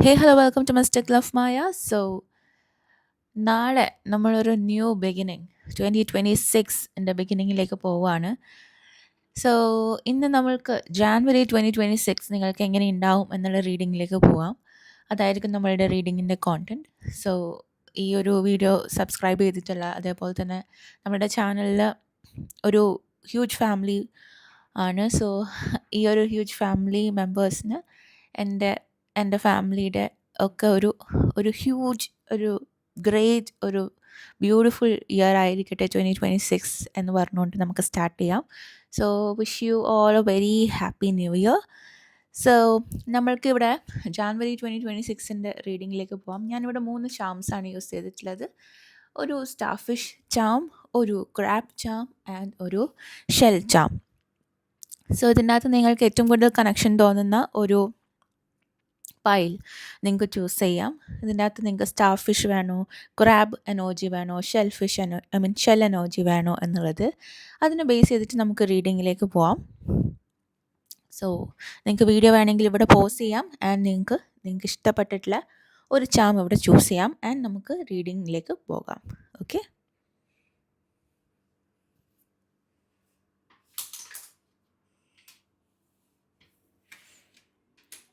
Hey hello welcome to mistake love Maya so നാളെ നമ്മളൊരു new beginning twenty twenty സിക്സിന്റെ ബിഗിനിങ്ങിലേക്ക് പോവുകയാണ്. സോ ഇന്ന് നമ്മൾക്ക് ജാൻവരി ട്വന്റി ട്വന്റി സിക്സ് നിങ്ങൾക്ക് എങ്ങനെ ഉണ്ടാവും എന്നുള്ള റീഡിങ്ങിലേക്ക് പോവാം. അതായിരിക്കും നമ്മളുടെ റീഡിങ്ങിന്റെ കോണ്ടന്റ് സോ ഈ ഒരു വീഡിയോ സബ്സ്ക്രൈബ് ചെയ്തിട്ടുള്ള അതേപോലെ തന്നെ നമ്മുടെ ചാനലിൽ ഒരു ഹ്യൂജ് ഫാമിലി ആണ്. സോ ഈ ഒരു ഹ്യൂജ് ഫാമിലി മെമ്പേഴ്സിന് എന്റെ എന്റെ ഫാമിലിയുടെ ഒക്കെ ഒരു ഒരു ഹ്യൂജ് ഒരു ഗ്രേറ്റ് ഒരു ബ്യൂട്ടിഫുൾ ഇയർ ആയിരിക്കട്ടെ ട്വന്റി ട്വന്റി സിക്സ് എന്ന് പറഞ്ഞുകൊണ്ട് നമുക്ക് സ്റ്റാർട്ട് ചെയ്യാം. So wish you all a very happy new year so നമ്മൾക്ക് ഇവിടെ ജാൻവരി ട്വന്റി ട്വന്റി സിക്സിന്റെ റീഡിങ്ങിലേക്ക് പോകാം ഞാനിവിടെ മൂന്ന് ചാംസ് ആണ് യൂസ് ചെയ്തിട്ടുള്ളത്. ഒരു സ്റ്റാഫിഷ് ചാം ഒരു ക്രാപ്പ് ചാം ആൻഡ് ഒരു ഷെൽ ചാം സോ ഇതിനകത്ത് നിങ്ങൾക്ക് ഏറ്റവും കൂടുതൽ കണക്ഷൻ തോന്നുന്ന ഒരു പൈൽ നിങ്ങൾക്ക് ചൂസ് ചെയ്യാം. ഇതിന്റെ അകത്ത് നിങ്ങൾക്ക് സ്റ്റാർ ഫിഷ് വേണോ ക്രാബ് എനോജി വേണോ shellfish എനോ I mean shell എനോജി വേണോ എന്നുള്ളത് അതിനെ ബേസ് ചെയ്തിട്ട് നമുക്ക് റീഡിങ്ങിലേക്ക് പോവാം. സോ നിങ്ങൾക്ക് വീഡിയോ വേണമെങ്കിൽ ഇവിടെ പോസ് ചെയ്യാം. ആൻഡ് നിങ്ങൾക്ക് നിങ്ങൾക്ക് ഇഷ്ടപ്പെട്ടിട്ടുള്ള ഒരു ചാം ഇവിടെ ചൂസ് ചെയ്യാം. ആൻഡ് നമുക്ക് റീഡിങ്ങിലേക്ക് പോകാം. ഓക്കെ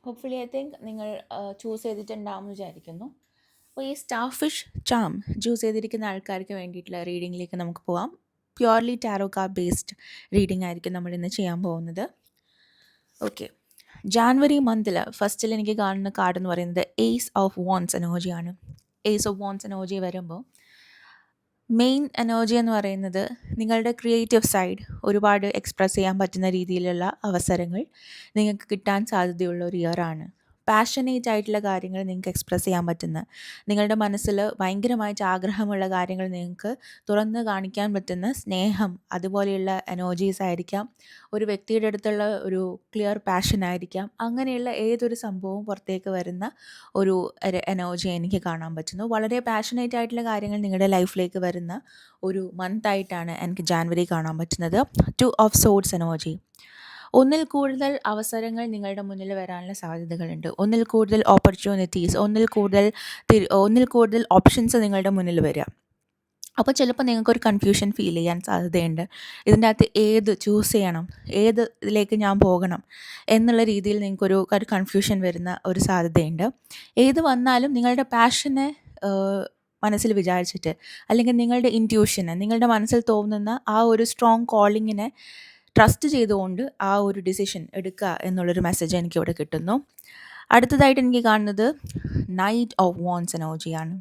ഹോപ്പ്ഫുള്ളി ഐ തിങ്ക് നിങ്ങൾ ചൂസ് ചെയ്തിട്ടുണ്ടാവും എന്ന് വിചാരിക്കുന്നു. അപ്പോൾ ഈ സ്റ്റാർഫിഷ് ചാം ചൂസ് ചെയ്തിരിക്കുന്ന ആൾക്കാർക്ക് വേണ്ടിയിട്ടുള്ള റീഡിങ്ങിലേക്ക് നമുക്ക് പോവാം. Purely tarot card based reading ആയിരിക്കും നമ്മൾ ഇന്ന് ചെയ്യാൻ പോകുന്നത്. ഓക്കെ ജാൻവരി മന്തിൽ ഫസ്റ്റിൽ എനിക്ക് കാണുന്ന കാർഡ് എന്ന് പറയുന്നത് എയ്സ് ഓഫ് വോൺസ് എനോജിയാണ് എയ്സ് ഓഫ് വോൺസ് എനോജി വരുമ്പോൾ മെയിൻ എനർജി എന്ന് പറയുന്നത് നിങ്ങളുടെ ക്രിയേറ്റീവ് സൈഡ് ഒരുപാട് എക്സ്പ്രസ് ചെയ്യാൻ പറ്റുന്ന രീതിയിലുള്ള അവസരങ്ങൾ നിങ്ങൾക്ക് കിട്ടാൻ സാധ്യതയുള്ള ഒരു ഇയറാണ് പാഷനേറ്റ് ആയിട്ടുള്ള കാര്യങ്ങൾ നിങ്ങൾക്ക് എക്സ്പ്രസ് ചെയ്യാൻ പറ്റുന്ന നിങ്ങളുടെ മനസ്സിൽ ഭയങ്കരമായിട്ട് ആഗ്രഹമുള്ള കാര്യങ്ങൾ നിങ്ങൾക്ക് തുറന്ന് കാണിക്കാൻ പറ്റുന്ന സ്നേഹം അതുപോലെയുള്ള എനർജീസ് ആയിരിക്കാം. ഒരു വ്യക്തിയുടെ അടുത്തുള്ള ഒരു ക്ലിയർ പാഷൻ ആയിരിക്കാം. അങ്ങനെയുള്ള ഏതൊരു സംഭവവും പുറത്തേക്ക് വരുന്ന ഒരു എനർജി എനിക്ക് കാണാൻ പറ്റുന്നു. വളരെ പാഷനേറ്റ് ആയിട്ടുള്ള കാര്യങ്ങൾ നിങ്ങളുടെ ലൈഫിലേക്ക് വരുന്ന ഒരു മന്ത് ആയിട്ടാണ് എനിക്ക് ജാൻവരി കാണാൻ പറ്റുന്നത്. ടു ഓഫ് സോഡ്സ് എനർജി ഒന്നിൽ കൂടുതൽ അവസരങ്ങൾ നിങ്ങളുടെ മുന്നിൽ വരാനുള്ള സാധ്യതകളുണ്ട്. ഒന്നിൽ കൂടുതൽ ഓപ്പർച്യൂണിറ്റീസ് ഒന്നിൽ കൂടുതൽ ഒന്നിൽ കൂടുതൽ ഓപ്ഷൻസ് നിങ്ങളുടെ മുന്നിൽ വരിക അപ്പോൾ ചിലപ്പോൾ നിങ്ങൾക്കൊരു കൺഫ്യൂഷൻ ഫീൽ ചെയ്യാൻ സാധ്യതയുണ്ട്. ഇതിന്റെ അകത്ത് ഏത് ചൂസ് ചെയ്യണം? ഏത് ഇതിലേക്ക് ഞാൻ പോകണം? എന്നുള്ള രീതിയിൽ നിങ്ങൾക്കൊരു ഒരു കൺഫ്യൂഷൻ വരുന്ന ഒരു സാധ്യതയുണ്ട്. ഏത് വന്നാലും നിങ്ങളുടെ പാഷനെ മനസ്സിൽ വിചാരിച്ചിട്ട് അല്ലെങ്കിൽ നിങ്ങളുടെ ഇന്റ്യൂഷന് നിങ്ങളുടെ മനസ്സിൽ തോന്നുന്ന ആ ഒരു സ്ട്രോങ് കോളിങ്ങിനെ ട്രസ്റ്റ് ചെയ്തുകൊണ്ട് ആ ഒരു ഡിസിഷൻ എടുക്കുക എന്നുള്ളൊരു മെസ്സേജ് എനിക്ക് ഇവിടെ കിട്ടുന്നു. അടുത്തതായിട്ട് എനിക്ക് കാണുന്നത് നൈറ്റ് ഓഫ് വോൺസ് എനോജിയാണ്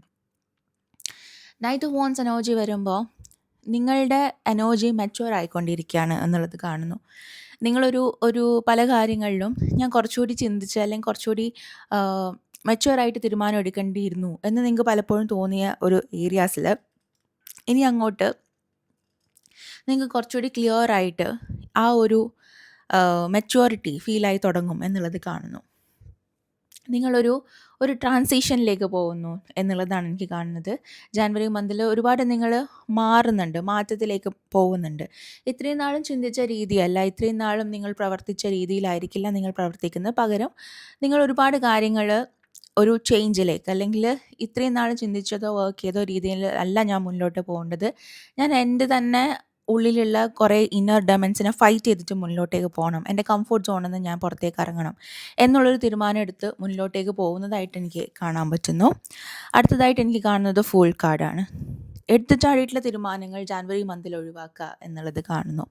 നൈറ്റ് ഓഫ് വോൺസ് എനോജി വരുമ്പോൾ നിങ്ങളുടെ എനർജി മെച്ചുവർ ആയിക്കൊണ്ടിരിക്കുകയാണ് എന്നുള്ളത് കാണുന്നു. നിങ്ങളൊരു ഒരു പല കാര്യങ്ങളിലും ഞാൻ കുറച്ചുകൂടി ചിന്തിച്ച് അല്ലെങ്കിൽ കുറച്ചുകൂടി മെച്ചുവറായിട്ട് തീരുമാനം എടുക്കേണ്ടിയിരുന്നു എന്ന് നിങ്ങൾക്ക് പലപ്പോഴും തോന്നിയ ഒരു ഏരിയാസിൽ ഇനി അങ്ങോട്ട് നിങ്ങൾക്ക് കുറച്ചുകൂടി ക്ലിയർ ആയിട്ട് ആ ഒരു മെച്യൂരിറ്റി ഫീലായി തുടങ്ങും എന്നുള്ളത് കാണുന്നു. നിങ്ങളൊരു ഒരു ട്രാൻസിഷനിലേക്ക് പോകുന്നു എന്നുള്ളതാണ് എനിക്ക് കാണുന്നത്. ജാനുവരി മന്തിൽ ഒരുപാട് നിങ്ങൾ മാറുന്നുണ്ട് മാറ്റത്തിലേക്ക് പോകുന്നുണ്ട്. ഇത്രയും നാളും ചിന്തിച്ച രീതിയല്ല ഇത്രയും നാളും നിങ്ങൾ പ്രവർത്തിച്ച രീതിയിലായിരിക്കില്ല നിങ്ങൾ പ്രവർത്തിക്കുന്നത്. പകരം നിങ്ങൾ ഒരുപാട് കാര്യങ്ങൾ ഒരു ചേഞ്ചിലേക്ക് അല്ലെങ്കിൽ ഇത്രയും നാൾ ചിന്തിച്ചതോ വർക്ക് ചെയ്തോ രീതിയിൽ അല്ല ഞാൻ മുന്നോട്ട് പോകേണ്ടത്. ഞാൻ എന്റെ തന്നെ ഉള്ളിലുള്ള കുറേ ഇന്നർ ഡെമൻസിനെ ഫൈറ്റ് ചെയ്തിട്ട് മുന്നിലോട്ടേക്ക് പോകണം. എന്റെ കംഫർട്ട് സോണിൽ നിന്ന് ഞാൻ പുറത്തേക്ക് ഇറങ്ങണം എന്നുള്ളൊരു തീരുമാനം എടുത്ത് മുന്നിലോട്ടേക്ക് പോകുന്നതായിട്ട് എനിക്ക് കാണാൻ പറ്റുന്നു. അടുത്തതായിട്ട് എനിക്ക് കാണുന്നത് ഫുൾ കാർഡാണ് എടുത്തുചാടിയിട്ടുള്ള തീരുമാനങ്ങൾ ജാനുവരി മന്തിൽ ഒഴിവാക്കുക എന്നുള്ളത് കാണുന്നു.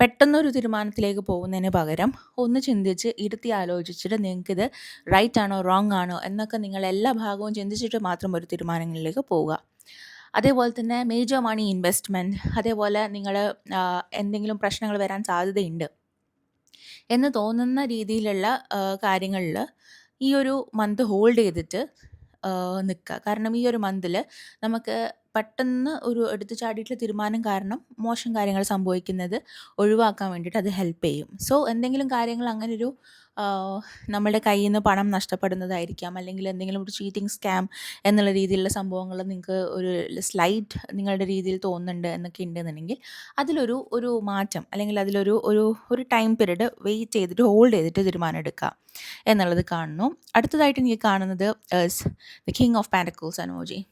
പെട്ടെന്നൊരു തീരുമാനത്തിലേക്ക് പോകുന്നതിന് പകരം ഒന്ന് ചിന്തിച്ച് ഇരുത്തി ആലോചിച്ചിട്ട് നിങ്ങൾക്കിത് റൈറ്റ് ആണോ റോങ് ആണോ എന്നൊക്കെ നിങ്ങൾ എല്ലാ ഭാഗവും ചിന്തിച്ചിട്ട് മാത്രം ഒരു തീരുമാനങ്ങളിലേക്ക് പോവുക. അതേപോലെ തന്നെ മേജർ മണി ഇൻവെസ്റ്റ്മെന്റ് അതേപോലെ നിങ്ങൾ എന്തെങ്കിലും പ്രശ്നങ്ങൾ വരാൻ സാധ്യതയുണ്ട് എന്ന് തോന്നുന്ന രീതിയിലുള്ള കാര്യങ്ങളിൽ ഈ ഒരു മന്ത് ഹോൾഡ് ചെയ്തിട്ട് നിൽക്കുക. കാരണം ഈ ഒരു മന്തിൽ നമുക്ക് പെട്ടെന്ന് ഒരു എടുത്തു ചാടിയിട്ടുള്ള തീരുമാനം കാരണം മോശം കാര്യങ്ങൾ സംഭവിക്കുന്നത് ഒഴിവാക്കാൻ വേണ്ടിയിട്ട് അത് ഹെൽപ്പ് ചെയ്യും. സോ എന്തെങ്കിലും കാര്യങ്ങൾ അങ്ങനൊരു നമ്മളുടെ കയ്യിൽ നിന്ന് പണം നഷ്ടപ്പെടുന്നതായിരിക്കാം. അല്ലെങ്കിൽ എന്തെങ്കിലും ഒരു ചീറ്റിംഗ് സ്കാം എന്നുള്ള രീതിയിലുള്ള സംഭവങ്ങൾ നിങ്ങൾക്ക് ഒരു സ്ലൈറ്റ് നിങ്ങളുടെ രീതിയിൽ തോന്നുന്നുണ്ട് എന്നൊക്കെ ഉണ്ടെന്നുണ്ടെങ്കിൽ അതിലൊരു ഒരു മാറ്റം അല്ലെങ്കിൽ അതിലൊരു ഒരു ഒരു ടൈം പീരീഡ് വെയിറ്റ് ചെയ്തിട്ട് ഹോൾഡ് ചെയ്തിട്ട് തീരുമാനം എടുക്കുക എന്നുള്ളത് കാണുന്നു. അടുത്തതായിട്ട് എനിക്ക് കാണുന്നത് the king of pentacles energy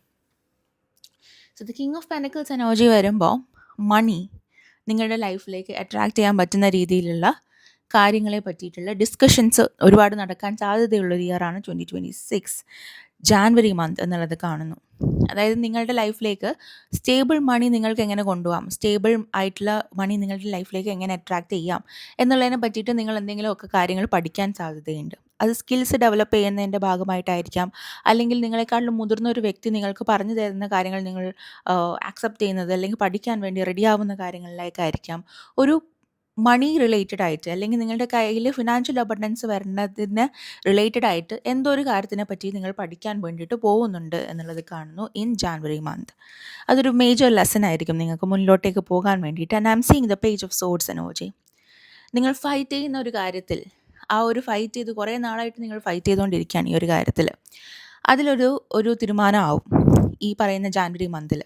so the king of pentacles energy വരുമ്പോൾ മണി നിങ്ങളുടെ ലൈഫിലേക്ക് അട്രാക്റ്റ് ചെയ്യാൻ പറ്റുന്ന രീതിയിലുള്ള കാര്യങ്ങളെ പറ്റിയിട്ടുള്ള ഡിസ്കഷൻസ് ഒരുപാട് നടക്കാൻ സാധ്യതയുള്ള ഒരു ഇയറാണ് twenty twenty six January month എന്നുള്ളത് കാണുന്നു. അതായത് നിങ്ങളുടെ ലൈഫിലേക്ക് സ്റ്റേബിൾ മണി നിങ്ങൾക്ക് എങ്ങനെ കൊണ്ടുപോകാം? സ്റ്റേബിൾ ആയിട്ടുള്ള മണി നിങ്ങളുടെ ലൈഫിലേക്ക് എങ്ങനെ അട്രാക്റ്റ് ചെയ്യാം? എന്നുള്ളതിനെ പറ്റിയിട്ട് നിങ്ങൾ എന്തെങ്കിലുമൊക്കെ കാര്യങ്ങൾ പഠിക്കാൻ സാധ്യതയുണ്ട്. അത് സ്കിൽസ് ഡെവലപ്പ് ചെയ്യുന്നതിന്റെ ഭാഗമായിട്ടായിരിക്കാം. അല്ലെങ്കിൽ നിങ്ങളെക്കാളും മുതിർന്ന ഒരു വ്യക്തി നിങ്ങൾക്ക് പറഞ്ഞു തരുന്ന കാര്യങ്ങൾ നിങ്ങൾ ആക്സെപ്റ്റ് ചെയ്യുന്നത് അല്ലെങ്കിൽ പഠിക്കാൻ വേണ്ടി റെഡിയാവുന്ന കാര്യങ്ങളിലേക്കായിരിക്കാം. ഒരു മണി റിലേറ്റഡ് ആയിട്ട് അല്ലെങ്കിൽ നിങ്ങളുടെ കയ്യിൽ ഫിനാൻഷ്യൽ അബണ്ടൻസ് വരുന്നതിന് റിലേറ്റഡ് ആയിട്ട് എന്തോ ഒരു കാര്യത്തിനെ പറ്റി നിങ്ങൾ പഠിക്കാൻ വേണ്ടിയിട്ട് പോകുന്നുണ്ട് എന്നുള്ളത് കാണുന്നു ഇൻ ജാനുവരി മന്ത് അതൊരു മേജർ ലെസൺ ആയിരിക്കും നിങ്ങൾക്ക് മുന്നിലോട്ടേക്ക് പോകാൻ വേണ്ടിയിട്ട്. And I'm seeing the page of swords energy നിങ്ങൾ ഫൈറ്റ് ചെയ്യുന്ന ഒരു കാര്യത്തിൽ ആ ഒരു ഫൈറ്റ് ചെയ്ത് കുറേ നാളായിട്ട് നിങ്ങൾ ഫൈറ്റ് ചെയ്തുകൊണ്ടിരിക്കുകയാണ് ഈ ഒരു കാര്യത്തിൽ അതിലൊരു ഒരു തീരുമാനമാവും ഈ പറയുന്ന ജാനുവരി മന്തിൽ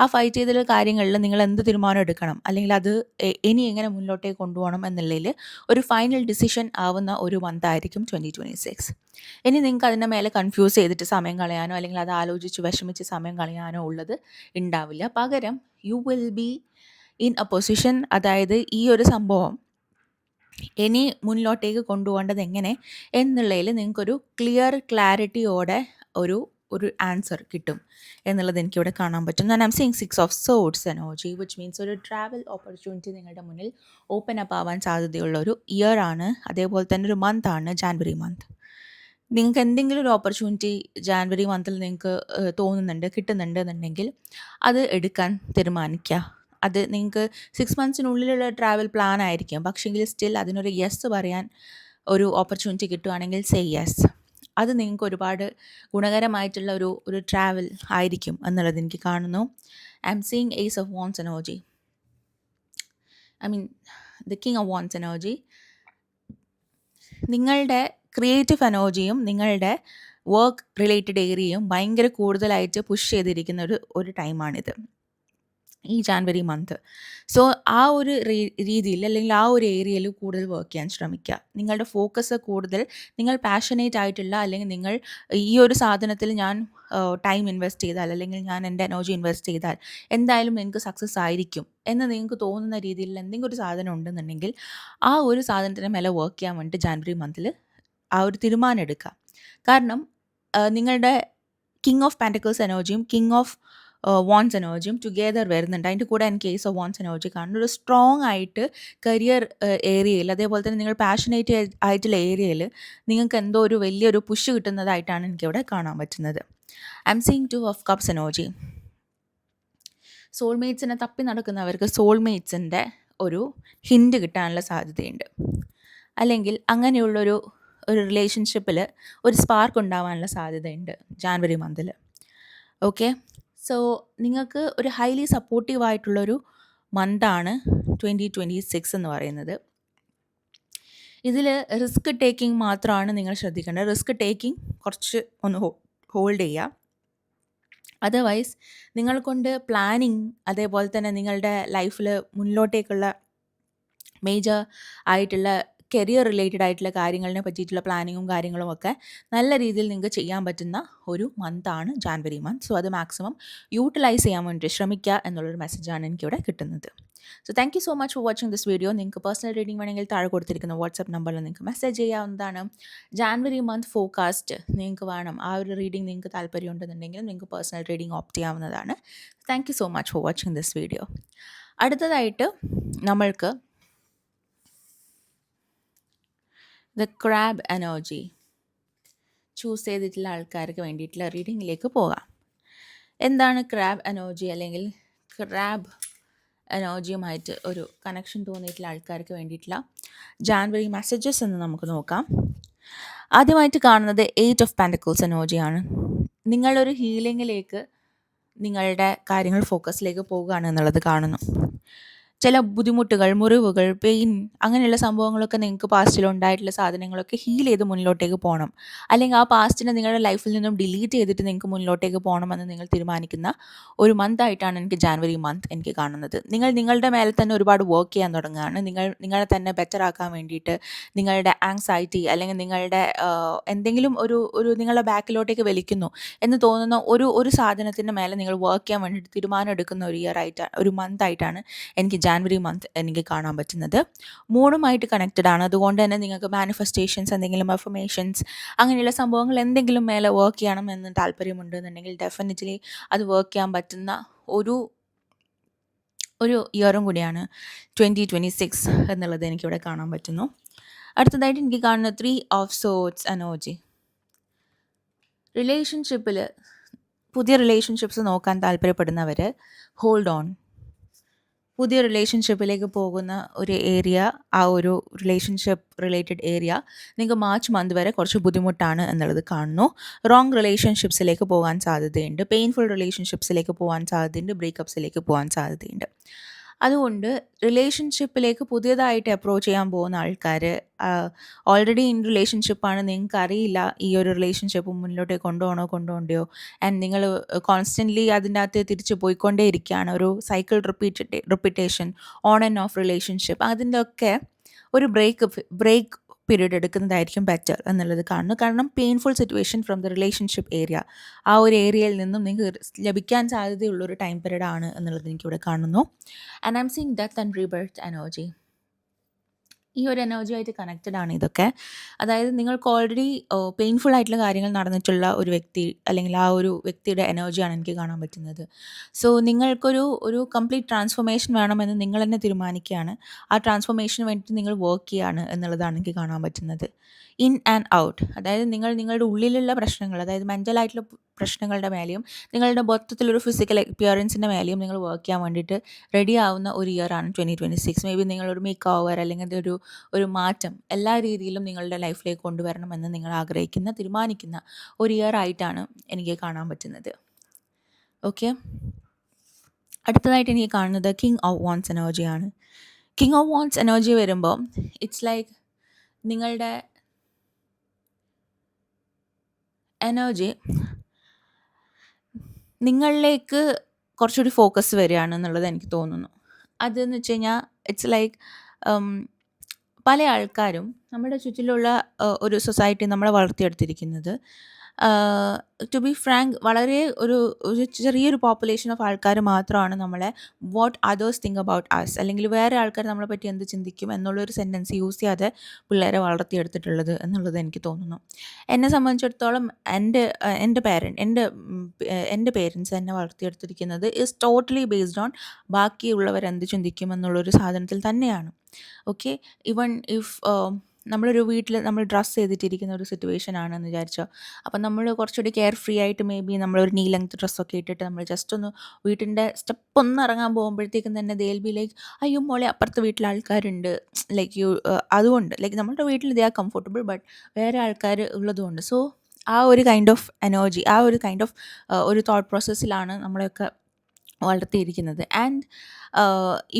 ആ ഫൈറ്റ് ചെയ്ത കാര്യങ്ങളിൽ നിങ്ങൾ എന്ത് തീരുമാനം എടുക്കണം? അല്ലെങ്കിൽ അത് ഇനി എങ്ങനെ മുന്നോട്ടേക്ക് കൊണ്ടുപോകണം എന്നുള്ളതിൽ ഒരു ഫൈനൽ ഡിസിഷൻ ആവുന്ന ഒരു മന്തായിരിക്കും ട്വന്റി ട്വന്റി സിക്സ് ഇനി നിങ്ങൾക്ക് അതിന്റെ മേലെ കൺഫ്യൂസ് ചെയ്തിട്ട് സമയം കളയാനോ അല്ലെങ്കിൽ അത് ആലോചിച്ച് വിഷമിച്ച് സമയം കളയാനോ ഉള്ളത് ഉണ്ടാവില്ല. പകരം you will be in a position അതായത് ഈ ഒരു സംഭവം ഇനി മുന്നിലോട്ടേക്ക് കൊണ്ടുപോകേണ്ടത് എങ്ങനെ എന്നുള്ളതിൽ നിങ്ങൾക്കൊരു ക്ലിയർ ക്ലാരിറ്റിയോടെ ഒരു ഒരു ആൻസർ കിട്ടും എന്നുള്ളത് എനിക്കിവിടെ കാണാൻ പറ്റും. ഞാൻ am seeing six of swords energy which means ഒരു ട്രാവൽ ഓപ്പർച്യൂണിറ്റി നിങ്ങളുടെ മുന്നിൽ ഓപ്പൺ അപ്പ് ആവാൻ സാധ്യതയുള്ള ഒരു ഇയർ ആണ്. അതേപോലെ തന്നെ ഒരു മന്ത് ആണ് ജാൻവരി മന്ത് നിങ്ങൾക്ക് എന്തെങ്കിലും ഒരു ഓപ്പർച്യൂണിറ്റി ജാൻവരി മന്തിൽ നിങ്ങൾക്ക് തോന്നുന്നുണ്ട് കിട്ടുന്നുണ്ട് എന്നുണ്ടെങ്കിൽ അത് എടുക്കാൻ തീരുമാനിക്കുക. അത് നിങ്ങൾക്ക് സിക്സ് മന്ത്സിനുള്ളിലുള്ള ട്രാവൽ പ്ലാൻ ആയിരിക്കും. പക്ഷേങ്കിൽ സ്റ്റിൽ അതിനൊരു യെസ് പറയാൻ ഒരു ഓപ്പർച്യൂണിറ്റി കിട്ടുവാണെങ്കിൽ സേ യെസ് അത് നിങ്ങൾക്ക് ഒരുപാട് ഗുണകരമായിട്ടുള്ള ഒരു ഒരു ട്രാവൽ ആയിരിക്കും എന്നുള്ളത് എനിക്ക് കാണുന്നു. I'm seeing ace of wands energy I mean the king of wands energy നിങ്ങളുടെ ക്രിയേറ്റീവ് എനർജിയും നിങ്ങളുടെ വർക്ക് റിലേറ്റഡ് ഏരിയയും ഭയങ്കര കൂടുതലായിട്ട് പുഷ് ചെയ്തിരിക്കുന്ന ഒരു ഒരു ടൈമാണിത് ഈ ജാൻവരി മന്ത്. സോ ആ ഒരു രീതിയിൽ അല്ലെങ്കിൽ ആ ഒരു ഏരിയയിൽ കൂടുതൽ വർക്ക് ചെയ്യാൻ ശ്രമിക്കുക. നിങ്ങളുടെ ഫോക്കസ് കൂടുതൽ നിങ്ങൾ പാഷനേറ്റ് ആയിട്ടുള്ള അല്ലെങ്കിൽ നിങ്ങൾ ഈ ഒരു സാധനത്തിൽ ഞാൻ ടൈം ഇൻവെസ്റ്റ് ചെയ്താൽ അല്ലെങ്കിൽ ഞാൻ എന്റെ എനർജി ഇൻവെസ്റ്റ് ചെയ്താൽ എന്തായാലും നിങ്ങൾക്ക് സക്സസ് ആയിരിക്കും എന്ന് നിങ്ങൾക്ക് തോന്നുന്ന രീതിയിൽ എന്തെങ്കിലും ഒരു സാധനം ഉണ്ടെന്നുണ്ടെങ്കിൽ ആ ഒരു സാധനത്തിന് മേലെ വർക്ക് ചെയ്യാൻ വേണ്ടിയിട്ട് ജാൻവരി മന്തിൽ ആ ഒരു തീരുമാനം എടുക്കുക. കാരണം നിങ്ങളുടെ കിങ് ഓഫ് പാന്റക്കിൾസ് എനർജിയും കിങ് ഓഫ് വാൺസ് എനർജിയും ടുഗെദർ വരുന്നുണ്ട്. അതിന്റെ കൂടെ in case of wands energy കാണുന്നു. ഒരു സ്ട്രോങ് ആയിട്ട് കരിയർ ഏരിയയിൽ അതേപോലെ തന്നെ നിങ്ങൾ പാഷനേറ്റ് ആയിട്ടുള്ള ഏരിയയിൽ നിങ്ങൾക്ക് എന്തോ ഒരു വലിയൊരു പുഷ് കിട്ടുന്നതായിട്ടാണ് എനിക്കിവിടെ കാണാൻ പറ്റുന്നത്. I'm seeing two of cups energy സോൾമേറ്റ്സിനെ തപ്പി നടക്കുന്നവർക്ക് സോൾമേറ്റ്സിന്റെ ഒരു ഹിൻഡ് കിട്ടാനുള്ള സാധ്യതയുണ്ട്. അല്ലെങ്കിൽ അങ്ങനെയുള്ളൊരു ഒരു റിലേഷൻഷിപ്പിൽ ഒരു സ്പാർക്ക് ഉണ്ടാവാനുള്ള സാധ്യതയുണ്ട്. ജാൻവരി മന്തിൽ ഓക്കെ സോ നിങ്ങൾക്ക് ഒരു ഹൈലി സപ്പോർട്ടീവ് ആയിട്ടുള്ളൊരു മന്താണ് ട്വന്റി ട്വന്റി സിക്സ് എന്ന് പറയുന്നത്. ഇതിൽ റിസ്ക് ടേക്കിംഗ് മാത്രമാണ് നിങ്ങൾ ശ്രദ്ധിക്കേണ്ടത്. റിസ്ക് ടേക്കിംഗ് കുറച്ച് ഒന്ന് ഹോൾഡ് ചെയ്യുക അതർവൈസ് നിങ്ങൾ കൊണ്ട് പ്ലാനിങ് അതേപോലെ തന്നെ നിങ്ങളുടെ ലൈഫിൽ മുന്നോട്ടേക്കുള്ള മേജർ ആയിട്ടുള്ള കരിയർ റിലേറ്റഡ് ആയിട്ടുള്ള കാര്യങ്ങളിനെ പറ്റിയിട്ടുള്ള പ്ലാനിങ്ങും കാര്യങ്ങളും ഒക്കെ നല്ല രീതിയിൽ നിങ്ങൾക്ക് ചെയ്യാൻ പറ്റുന്ന ഒരു മന്താണ് ജാൻവരി മന്ത് സോ അത് മാക്സിമം യൂട്ടിലൈസ് ചെയ്യാൻ വേണ്ടി ശ്രമിക്കുക എന്നുള്ളൊരു മെസ്സേജാണ് എനിക്കിവിടെ കിട്ടുന്നത്. So thank you so much for watching this video നിങ്ങൾക്ക് പേഴ്സണൽ റീഡിംഗ് വേണമെങ്കിൽ താഴെ കൊടുത്തിരിക്കുന്ന വാട്സപ്പ് നമ്പറിൽ നിങ്ങൾക്ക് മെസ്സേജ് ചെയ്യാവുന്നതാണ്. ജാൻവരി മന്ത് ഫോക്കാസ്റ്റ് നിങ്ങൾക്ക് വേണം. ആ ഒരു റീഡിംഗ് നിങ്ങൾക്ക് താല്പര്യമുണ്ടെന്നുണ്ടെങ്കിൽ നിങ്ങൾക്ക് പേഴ്സണൽ റീഡിംഗ് ഓപ്റ്റ് ചെയ്യാവുന്നതാണ്. Thank you so much for watching this video അടുത്തതായിട്ട് നമ്മൾക്ക് ദ ക്രാബ് അനോജി ചൂസ് ചെയ്തിട്ടുള്ള ആൾക്കാർക്ക് വേണ്ടിയിട്ടുള്ള റീഡിങ്ങിലേക്ക് പോകാം. എന്താണ് ക്രാബ് അനോജി അല്ലെങ്കിൽ ക്രാബ് അനോജിയുമായിട്ട് ഒരു കണക്ഷൻ തോന്നിയിട്ടുള്ള ആൾക്കാർക്ക് വേണ്ടിയിട്ടുള്ള ജാൻവരി മെസ്സേജസ് എന്ന് നമുക്ക് നോക്കാം. ആദ്യമായിട്ട് കാണുന്നത് എയ്റ്റ് ഓഫ് പാൻഡക്കോൾസ് അനോജിയാണ് നിങ്ങളൊരു ഹീലിങ്ങിലേക്ക് നിങ്ങളുടെ കാര്യങ്ങൾ ഫോക്കസിലേക്ക് പോവുകയാണ് എന്നുള്ളത് കാണുന്നു. ചില ബുദ്ധിമുട്ടുകൾ മുറിവുകൾ പെയിൻ അങ്ങനെയുള്ള സംഭവങ്ങളൊക്കെ നിങ്ങൾക്ക് പാസ്റ്റിൽ ഉണ്ടായിട്ടുള്ള സാധനങ്ങളൊക്കെ ഹീൽ ചെയ്ത് മുന്നിലോട്ടേക്ക് പോകണം അല്ലെങ്കിൽ ആ പാസ്റ്റിനെ നിങ്ങളുടെ ലൈഫിൽ നിന്നും ഡിലീറ്റ് ചെയ്തിട്ട് നിങ്ങൾക്ക് മുന്നിലോട്ടേക്ക് പോകണമെന്ന് നിങ്ങൾ തീരുമാനിക്കുന്ന ഒരു മന്ത് ആയിട്ടാണ് എനിക്ക് ജാനുവരി മന്ത് എനിക്ക് കാണുന്നത്. നിങ്ങൾ നിങ്ങളുടെ മേലെ തന്നെ ഒരുപാട് വർക്ക് ചെയ്യാൻ തുടങ്ങുകയാണ്. നിങ്ങൾ നിങ്ങളെ തന്നെ ബെറ്റർ ആക്കാൻ വേണ്ടിയിട്ട് നിങ്ങളുടെ ആങ്സൈറ്റി അല്ലെങ്കിൽ നിങ്ങളുടെ എന്തെങ്കിലും ഒരു ഒരു നിങ്ങളുടെ ബാക്കിലോട്ടേക്ക് വലിക്കുന്നു എന്ന് തോന്നുന്ന ഒരു ഒരു സാധനത്തിന്റെ മേലെ നിങ്ങൾ വർക്ക് ചെയ്യാൻ വേണ്ടിയിട്ട് തീരുമാനം എടുക്കുന്ന ഒരു ഇയർ ആയിട്ടാണ് ഒരു മന്ത് ആയിട്ടാണ് എനിക്ക് ജാനുവരി മന്ത് എനിക്ക് കാണാൻ പറ്റുന്നത്. മൂണുമായിട്ട് കണക്റ്റഡ് ആണ്. അതുകൊണ്ട് തന്നെ നിങ്ങൾക്ക് മാനിഫെസ്റ്റേഷൻസ് എന്തെങ്കിലും അഫർമേഷൻസ് അങ്ങനെയുള്ള സംഭവങ്ങൾ എന്തെങ്കിലും മേലെ വർക്ക് ചെയ്യണം എന്ന് താല്പര്യമുണ്ട് എന്നുണ്ടെങ്കിൽ ഡെഫിനറ്റ്ലി അത് വർക്ക് ചെയ്യാൻ പറ്റുന്ന ഒരു ഒരു ഇയറും കൂടിയാണ് ട്വന്റി ട്വന്റി സിക്സ് എന്നുള്ളത് എനിക്കിവിടെ കാണാൻ പറ്റുന്നു. അടുത്തതായിട്ട് എനിക്ക് കാണുന്ന ത്രീ ഓഫ് സോട്സ് അനോജി റിലേഷൻഷിപ്പിൽ പുതിയ റിലേഷൻഷിപ്സ് നോക്കാൻ താല്പര്യപ്പെടുന്നവർ ഹോൾഡ് ഓൺ പുതിയ റിലേഷൻഷിപ്പിലേക്ക് പോകുന്ന ഒരു ഏരിയ ആ ഒരു റിലേഷൻഷിപ്പ് റിലേറ്റഡ് ഏരിയ നിങ്ങൾക്ക് മാർച്ച് മന്ത് വരെ കുറച്ച് ബുദ്ധിമുട്ടാണ് എന്നുള്ളത് കാണുന്നു. റോങ് റിലേഷൻഷിപ്സിലേക്ക് പോകാൻ സാധ്യതയുണ്ട്. പെയിൻഫുൾ റിലേഷൻഷിപ്സിലേക്ക് പോകാൻ സാധ്യതയുണ്ട്. ബ്രേക്കപ്സിലേക്ക് പോകാൻ സാധ്യതയുണ്ട്. അതുകൊണ്ട് റിലേഷൻഷിപ്പിലേക്ക് പുതിയതായിട്ട് അപ്രോച്ച് ചെയ്യാൻ പോകുന്ന ആൾക്കാർ ഓൾറെഡി ഇൻ റിലേഷൻഷിപ്പാണ് നിങ്ങൾക്ക് അറിയില്ല ഈ ഒരു റിലേഷൻഷിപ്പ് മുന്നോട്ടേക്ക് കൊണ്ടുപോകണോ കൊണ്ടുപോകണ്ടയോ? ആൻഡ് നിങ്ങൾ കോൺസ്റ്റന്റ്ലി അതിന്റെ അകത്ത് തിരിച്ച് പോയിക്കൊണ്ടേ ഇരിക്കുകയാണ് ഒരു cycle repeat repetition on and off relationship അതിന്റെ ഒക്കെ ഒരു ബ്രേക്ക് ബ്രേക്ക് പീരീഡ് എടുക്കുന്നതായിരിക്കും ബെറ്റർ എന്നുള്ളത് കാണുന്നു. കാരണം painful situation from the relationship area ആ ഒരു ഏരിയയിൽ നിന്നും നിങ്ങൾക്ക് ലഭിക്കാൻ സാധ്യതയുള്ള ഒരു ടൈം പീരീഡ് ആണ് എന്നുള്ളത് എനിക്കിവിടെ കാണുന്നു. And I'm seeing death and rebirth energy ഈ ഒരു എനർജിയായിട്ട് കണക്റ്റഡ് ആണ് ഇതൊക്കെ. അതായത് നിങ്ങൾക്ക് ഓൾറെഡി പെയിൻഫുൾ ആയിട്ടുള്ള കാര്യങ്ങൾ നടന്നിട്ടുള്ള ഒരു വ്യക്തി അല്ലെങ്കിൽ ആ ഒരു വ്യക്തിയുടെ എനർജിയാണ് എനിക്ക് കാണാൻ പറ്റുന്നത്. സോ നിങ്ങൾക്കൊരു ഒരു കംപ്ലീറ്റ് ട്രാൻസ്ഫോർമേഷൻ വേണമെന്ന് നിങ്ങൾ തന്നെ തീരുമാനിക്കുകയാണ്. ആ ട്രാൻസ്ഫോർമേഷന് വേണ്ടിയിട്ട് നിങ്ങൾ വർക്ക് ചെയ്യുകയാണ് എന്നുള്ളതാണ് എനിക്ക് കാണാൻ പറ്റുന്നത്. In and out. അതായത് നിങ്ങൾ നിങ്ങളുടെ ഉള്ളിലുള്ള പ്രശ്നങ്ങൾ അതായത് മെന്റലായിട്ടുള്ള പ്രശ്നങ്ങളുടെ മേലെയും നിങ്ങളുടെ മൊത്തത്തിലൊരു ഫിസിക്കൽ അപ്പിയറൻസിന്റെ മേലെയും നിങ്ങൾ വർക്ക് ചെയ്യാൻ വേണ്ടിയിട്ട് റെഡി ആവുന്ന ഒരു ഇയർ ആണ് twenty twenty six maybe നിങ്ങളൊരു മേക്ക് ഓവർ അല്ലെങ്കിൽ ഒരു ഒരു മാറ്റം എല്ലാ രീതിയിലും നിങ്ങളുടെ ലൈഫിലേക്ക് കൊണ്ടുവരണമെന്ന് നിങ്ങൾ ആഗ്രഹിക്കുന്ന തീരുമാനിക്കുന്ന ഒരു ഇയർ ആയിട്ടാണ് എനിക്ക് കാണാൻ പറ്റുന്നത്. ഓക്കെ അടുത്തതായിട്ട് എനിക്ക് കാണുന്നത് കിങ് ഓഫ് വോൺസ് എനർജിയാണ് കിങ് ഓഫ് വോൺസ് എനർജി വരുമ്പോൾ ഇറ്റ്സ് ലൈക്ക് നിങ്ങളുടെ എനർജി നിങ്ങളിലേക്ക് കുറച്ചുകൂടി ഫോക്കസ് വരികയാണ് എന്നുള്ളത് എനിക്ക് തോന്നുന്നു. അതെന്ന് വെച്ച് കഴിഞ്ഞാൽ ഇറ്റ്സ് ലൈക്ക് പല ആൾക്കാരും നമ്മുടെ ചുറ്റിലുള്ള ഒരു സൊസൈറ്റി നമ്മളെ വളർത്തിയെടുത്തിരിക്കുന്നത് ടു ബി ഫ്രാങ്ക് വളരെ ഒരു ചെറിയൊരു പോപ്പുലേഷൻ ഓഫ് ആൾക്കാർ മാത്രമാണ് നമ്മളെ what others think about us അല്ലെങ്കിൽ വേറെ ആൾക്കാർ നമ്മളെ പറ്റി എന്ത് ചിന്തിക്കും എന്നുള്ളൊരു സെന്റൻസ് യൂസ് ചെയ്യാതെ പിള്ളേരെ വളർത്തിയെടുത്തിട്ടുള്ളത് എന്നുള്ളത് എനിക്ക് തോന്നുന്നു. എന്നെ സംബന്ധിച്ചിടത്തോളം എന്റെ എന്റെ പേരൻ എന്റെ എന്റെ പേരൻസ് എന്നെ വളർത്തിയെടുത്തിരിക്കുന്നത് ഇസ് ടോട്ടലി ബേസ്ഡ് ഓൺ ബാക്കിയുള്ളവർ എന്ത് ചിന്തിക്കും എന്നുള്ളൊരു സാധനത്തിൽ തന്നെയാണ്. ഓക്കെ ഈവൺ ഇഫ് നമ്മളൊരു വീട്ടിൽ നമ്മൾ ഡ്രസ്സ് ചെയ്തിട്ടിരിക്കുന്ന ഒരു സിറ്റുവേഷൻ ആണെന്ന് വിചാരിച്ചോ. അപ്പം നമ്മൾ കുറച്ചുകൂടി കെയർ ഫ്രീ ആയിട്ട് മേ ബി നമ്മളൊരു നീ ലെങ്ത് ഡ്രസ്സൊക്കെ ഇട്ടിട്ട് നമ്മൾ ജസ്റ്റ് ഒന്ന് വീട്ടിന്റെ സ്റ്റെപ്പ് ഒന്ന് ഇറങ്ങാൻ പോകുമ്പോഴത്തേക്കും തന്നെ ദേൽ ബി ലൈക്ക് അയ്യോ മോളെ അപ്പുറത്തെ വീട്ടിൽ ആൾക്കാരുണ്ട്. ലൈക്ക് യു അതുകൊണ്ട് ലൈക്ക് നമ്മുടെ വീട്ടിൽ ദേ ആർ കംഫർട്ടബിൾ ബട്ട് വേറെ ആൾക്കാർ ഉള്ളതുകൊണ്ട്. സോ ആ ഒരു കൈൻഡ് ഓഫ് എനർജി ആ ഒരു കൈൻഡ് ഓഫ് ഒരു തോട്ട് പ്രോസസ്സിലാണ് നമ്മളെയൊക്കെ വളർത്തിയിരിക്കുന്നത്. ആൻഡ്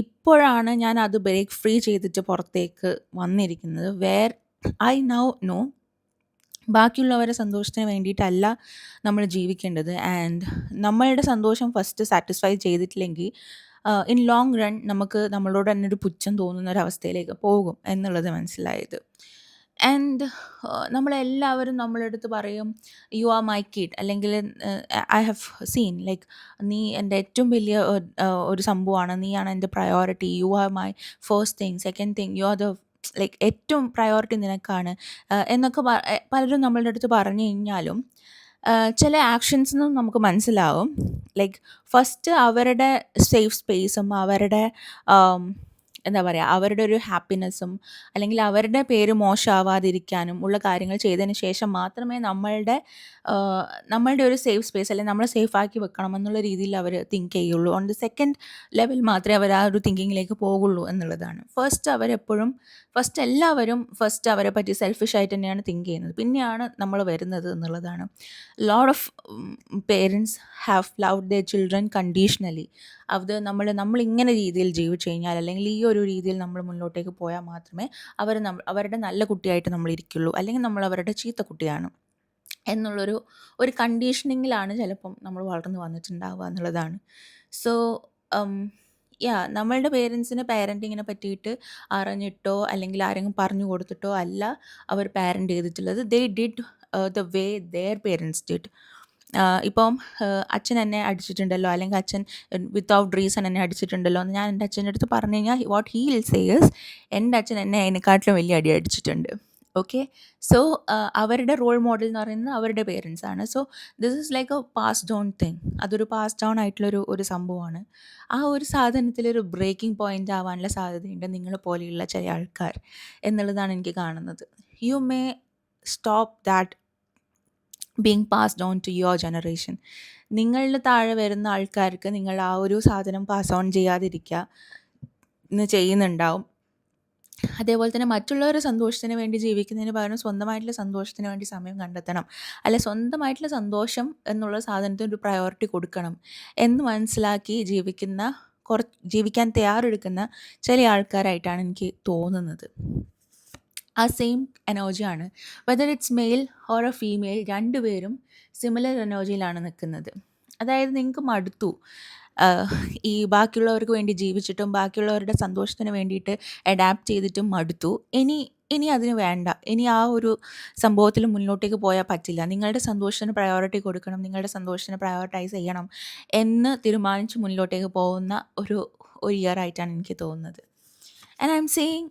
ഇപ്പോഴാണ് ഞാൻ അത് ബ്രേക്ക് ഫ്രീ ചെയ്തിട്ട് പുറത്തേക്ക് വന്നിരിക്കുന്നത്. വേർ ഐ നൗ നോ ബാക്കിയുള്ളവരെ സന്തോഷത്തിന് വേണ്ടിയിട്ടല്ല നമ്മൾ ജീവിക്കേണ്ടത്. ആൻഡ് നമ്മളുടെ സന്തോഷം ഫസ്റ്റ് സാറ്റിസ്ഫൈ ചെയ്തിട്ടില്ലെങ്കിൽ ഇൻ ലോങ് റൺ നമുക്ക് നമ്മളോട് തന്നെ ഒരു പുച്ഛം തോന്നുന്ന ഒരു അവസ്ഥയിലേക്ക് പോകും എന്നുള്ളത് മനസ്സിലായത്. ആൻഡ് നമ്മളെല്ലാവരും നമ്മളെടുത്ത് പറയും യു ആർ മൈ കിഡ് അല്ലെങ്കിൽ ഐ ഹാവ് സീൻ ലൈക്ക് നീ എന്റെ ഏറ്റവും വലിയ ഒരു സംഭവമാണ്. നീയാണ് എന്റെ priority you are my first thing second thing you are the like ഏറ്റവും പ്രയോറിറ്റി നിനക്കാണ്. എന്നൊക്കെ പലരും നമ്മളുടെ അടുത്ത് പറഞ്ഞു കഴിഞ്ഞാലും ചില ആക്ഷൻസ് നിന്നും നമുക്ക് മനസ്സിലാവും. ലൈക്ക് ഫസ്റ്റ് അവരുടെ സേഫ് സ്പേസും അവരുടെ എന്താ പറയുക അവരുടെ ഒരു ഹാപ്പിനെസ്സും അല്ലെങ്കിൽ അവരുടെ പേര് മോശമാവാതിരിക്കാനും ഉള്ള കാര്യങ്ങൾ ചെയ്തതിന് ശേഷം മാത്രമേ നമ്മളുടെ നമ്മളുടെ ഒരു സേഫ് സ്പേസ് അല്ലെങ്കിൽ നമ്മളെ സേഫ് ആക്കി വെക്കണം എന്നുള്ള രീതിയിൽ അവർ തിങ്ക് ചെയ്യുള്ളൂ. ഓൺ ദി സെക്കൻഡ് ലെവൽ മാത്രമേ അവർ ആ ഒരു തിങ്കിങ്ങിലേക്ക് പോകുള്ളൂ എന്നുള്ളതാണ്. ഫസ്റ്റ് അവരെപ്പോഴും ഫസ്റ്റ് എല്ലാവരും ഫസ്റ്റ് അവരെ പറ്റി സെൽഫിഷ് ആയിട്ട് തന്നെയാണ് തിങ്ക് ചെയ്യുന്നത്. പിന്നെയാണ് നമ്മൾ വരുന്നത് എന്നുള്ളതാണ്. Lot of parents have love the children conditionally അത് നമ്മൾ നമ്മൾ ഇങ്ങനെ രീതിയിൽ ജീവിച്ചു കഴിഞ്ഞാൽ അല്ലെങ്കിൽ ഈ ഒരു രീതിയിൽ നമ്മൾ മുന്നോട്ടേക്ക് പോയാൽ മാത്രമേ അവർ അവരുടെ നല്ല കുട്ടിയായിട്ട് നമ്മൾ ഇരിക്കുള്ളൂ. അല്ലെങ്കിൽ നമ്മൾ അവരുടെ ചീത്ത കുട്ടിയാണ് എന്നുള്ളൊരു ഒരു കണ്ടീഷനിങ്ങിലാണ് ചിലപ്പം നമ്മൾ വളർന്നു വന്നിട്ടുണ്ടാവുക എന്നുള്ളതാണ്. സോ യാ നമ്മളുടെ പേരൻസിന് പാരന്റിങ്ങിനെ പറ്റിയിട്ട് അറിഞ്ഞിട്ടോ അല്ലെങ്കിൽ ആരെങ്കിലും പറഞ്ഞു കൊടുത്തിട്ടോ അല്ല അവർ പാരന്റ് ചെയ്തിട്ടുള്ളത്. They did the way their parents did ഇപ്പം അച്ഛൻ എന്നെ അടിച്ചിട്ടുണ്ടല്ലോ അല്ലെങ്കിൽ അച്ഛൻ വിത്തൗട്ട് റീസൺ എന്നെ അടിച്ചിട്ടുണ്ടല്ലോ എന്ന് ഞാൻ എന്റെ അച്ഛന്റെ അടുത്ത് പറഞ്ഞു കഴിഞ്ഞാൽ വാട്ട് ഹീ വിൽ സേസ് എന്റെ അച്ഛൻ എന്നെ അതിനെക്കാട്ടിലും വലിയ അടി അടിച്ചിട്ടുണ്ട്. ഓക്കെ സോ അവരുടെ റോൾ മോഡൽ എന്ന് പറയുന്നത് അവരുടെ പേരൻസ് ആണ്. So this is like a pass down thing അതൊരു പാസ് ഡൗൺ ആയിട്ടുള്ളൊരു ഒരു സംഭവമാണ്. ആ ഒരു സാധനത്തിലൊരു ബ്രേക്കിംഗ് പോയിന്റ് ആവാനുള്ള സാധ്യതയുണ്ട് നിങ്ങളെ പോലെയുള്ള ചില ആൾക്കാർ എന്നുള്ളതാണ് എനിക്ക് കാണുന്നത്. You may stop that being pass on to your generation നിങ്ങളുടെ താഴെ വരുന്ന ആൾക്കാർക്ക് നിങ്ങൾ ആ ഒരു സാധനം പാസ് ഓൺ ചെയ്യാതിരിക്കുക എന്ന് ചെയ്യുന്നുണ്ടാവും. അതേപോലെ തന്നെ മറ്റുള്ളവരുടെ സന്തോഷത്തിന് വേണ്ടി ജീവിക്കുന്നതിന് പകരം സ്വന്തമായിട്ടുള്ള സന്തോഷത്തിന് വേണ്ടി സമയം കണ്ടെത്തണം. അല്ലെ സ്വന്തമായിട്ടുള്ള സന്തോഷം എന്നുള്ള സാധനത്തിന് ഒരു പ്രയോറിറ്റി കൊടുക്കണം എന്ന് മനസ്സിലാക്കി ജീവിക്കുന്ന കുറ ജീവിക്കാൻ തയ്യാറെടുക്കുന്ന ചില ആൾക്കാരായിട്ടാണ് എനിക്ക് തോന്നുന്നത്. ആ സെയിം എനർജിയാണ് whether it's male or a female രണ്ടുപേരും സിമിലർ എനർജിയിലാണ് നിൽക്കുന്നത്. അതായത് നിങ്ങൾക്ക് മടുത്തു. ഈ ബാക്കിയുള്ളവർക്ക് വേണ്ടി ജീവിച്ചിട്ടും ബാക്കിയുള്ളവരുടെ സന്തോഷത്തിന് വേണ്ടിയിട്ട് അഡാപ്റ്റ് ചെയ്തിട്ടും മടുത്തു. ഇനി ഇനി അതിന് വേണ്ട. ഇനി ആ ഒരു സംഭവത്തിൽ മുന്നോട്ടേക്ക് പോയാൽ പറ്റില്ല. നിങ്ങളുടെ സന്തോഷത്തിന് പ്രയോറിറ്റി കൊടുക്കണം നിങ്ങളുടെ സന്തോഷത്തിന് പ്രയോറിറ്റൈസ് ചെയ്യണം എന്ന് തീരുമാനിച്ച് മുന്നോട്ടേക്ക് പോകുന്ന ഒരു ഒരു ഇയർ ആയിട്ടാണ് എനിക്ക് തോന്നുന്നത്. ആൻഡ് ഐ എം സെയിങ്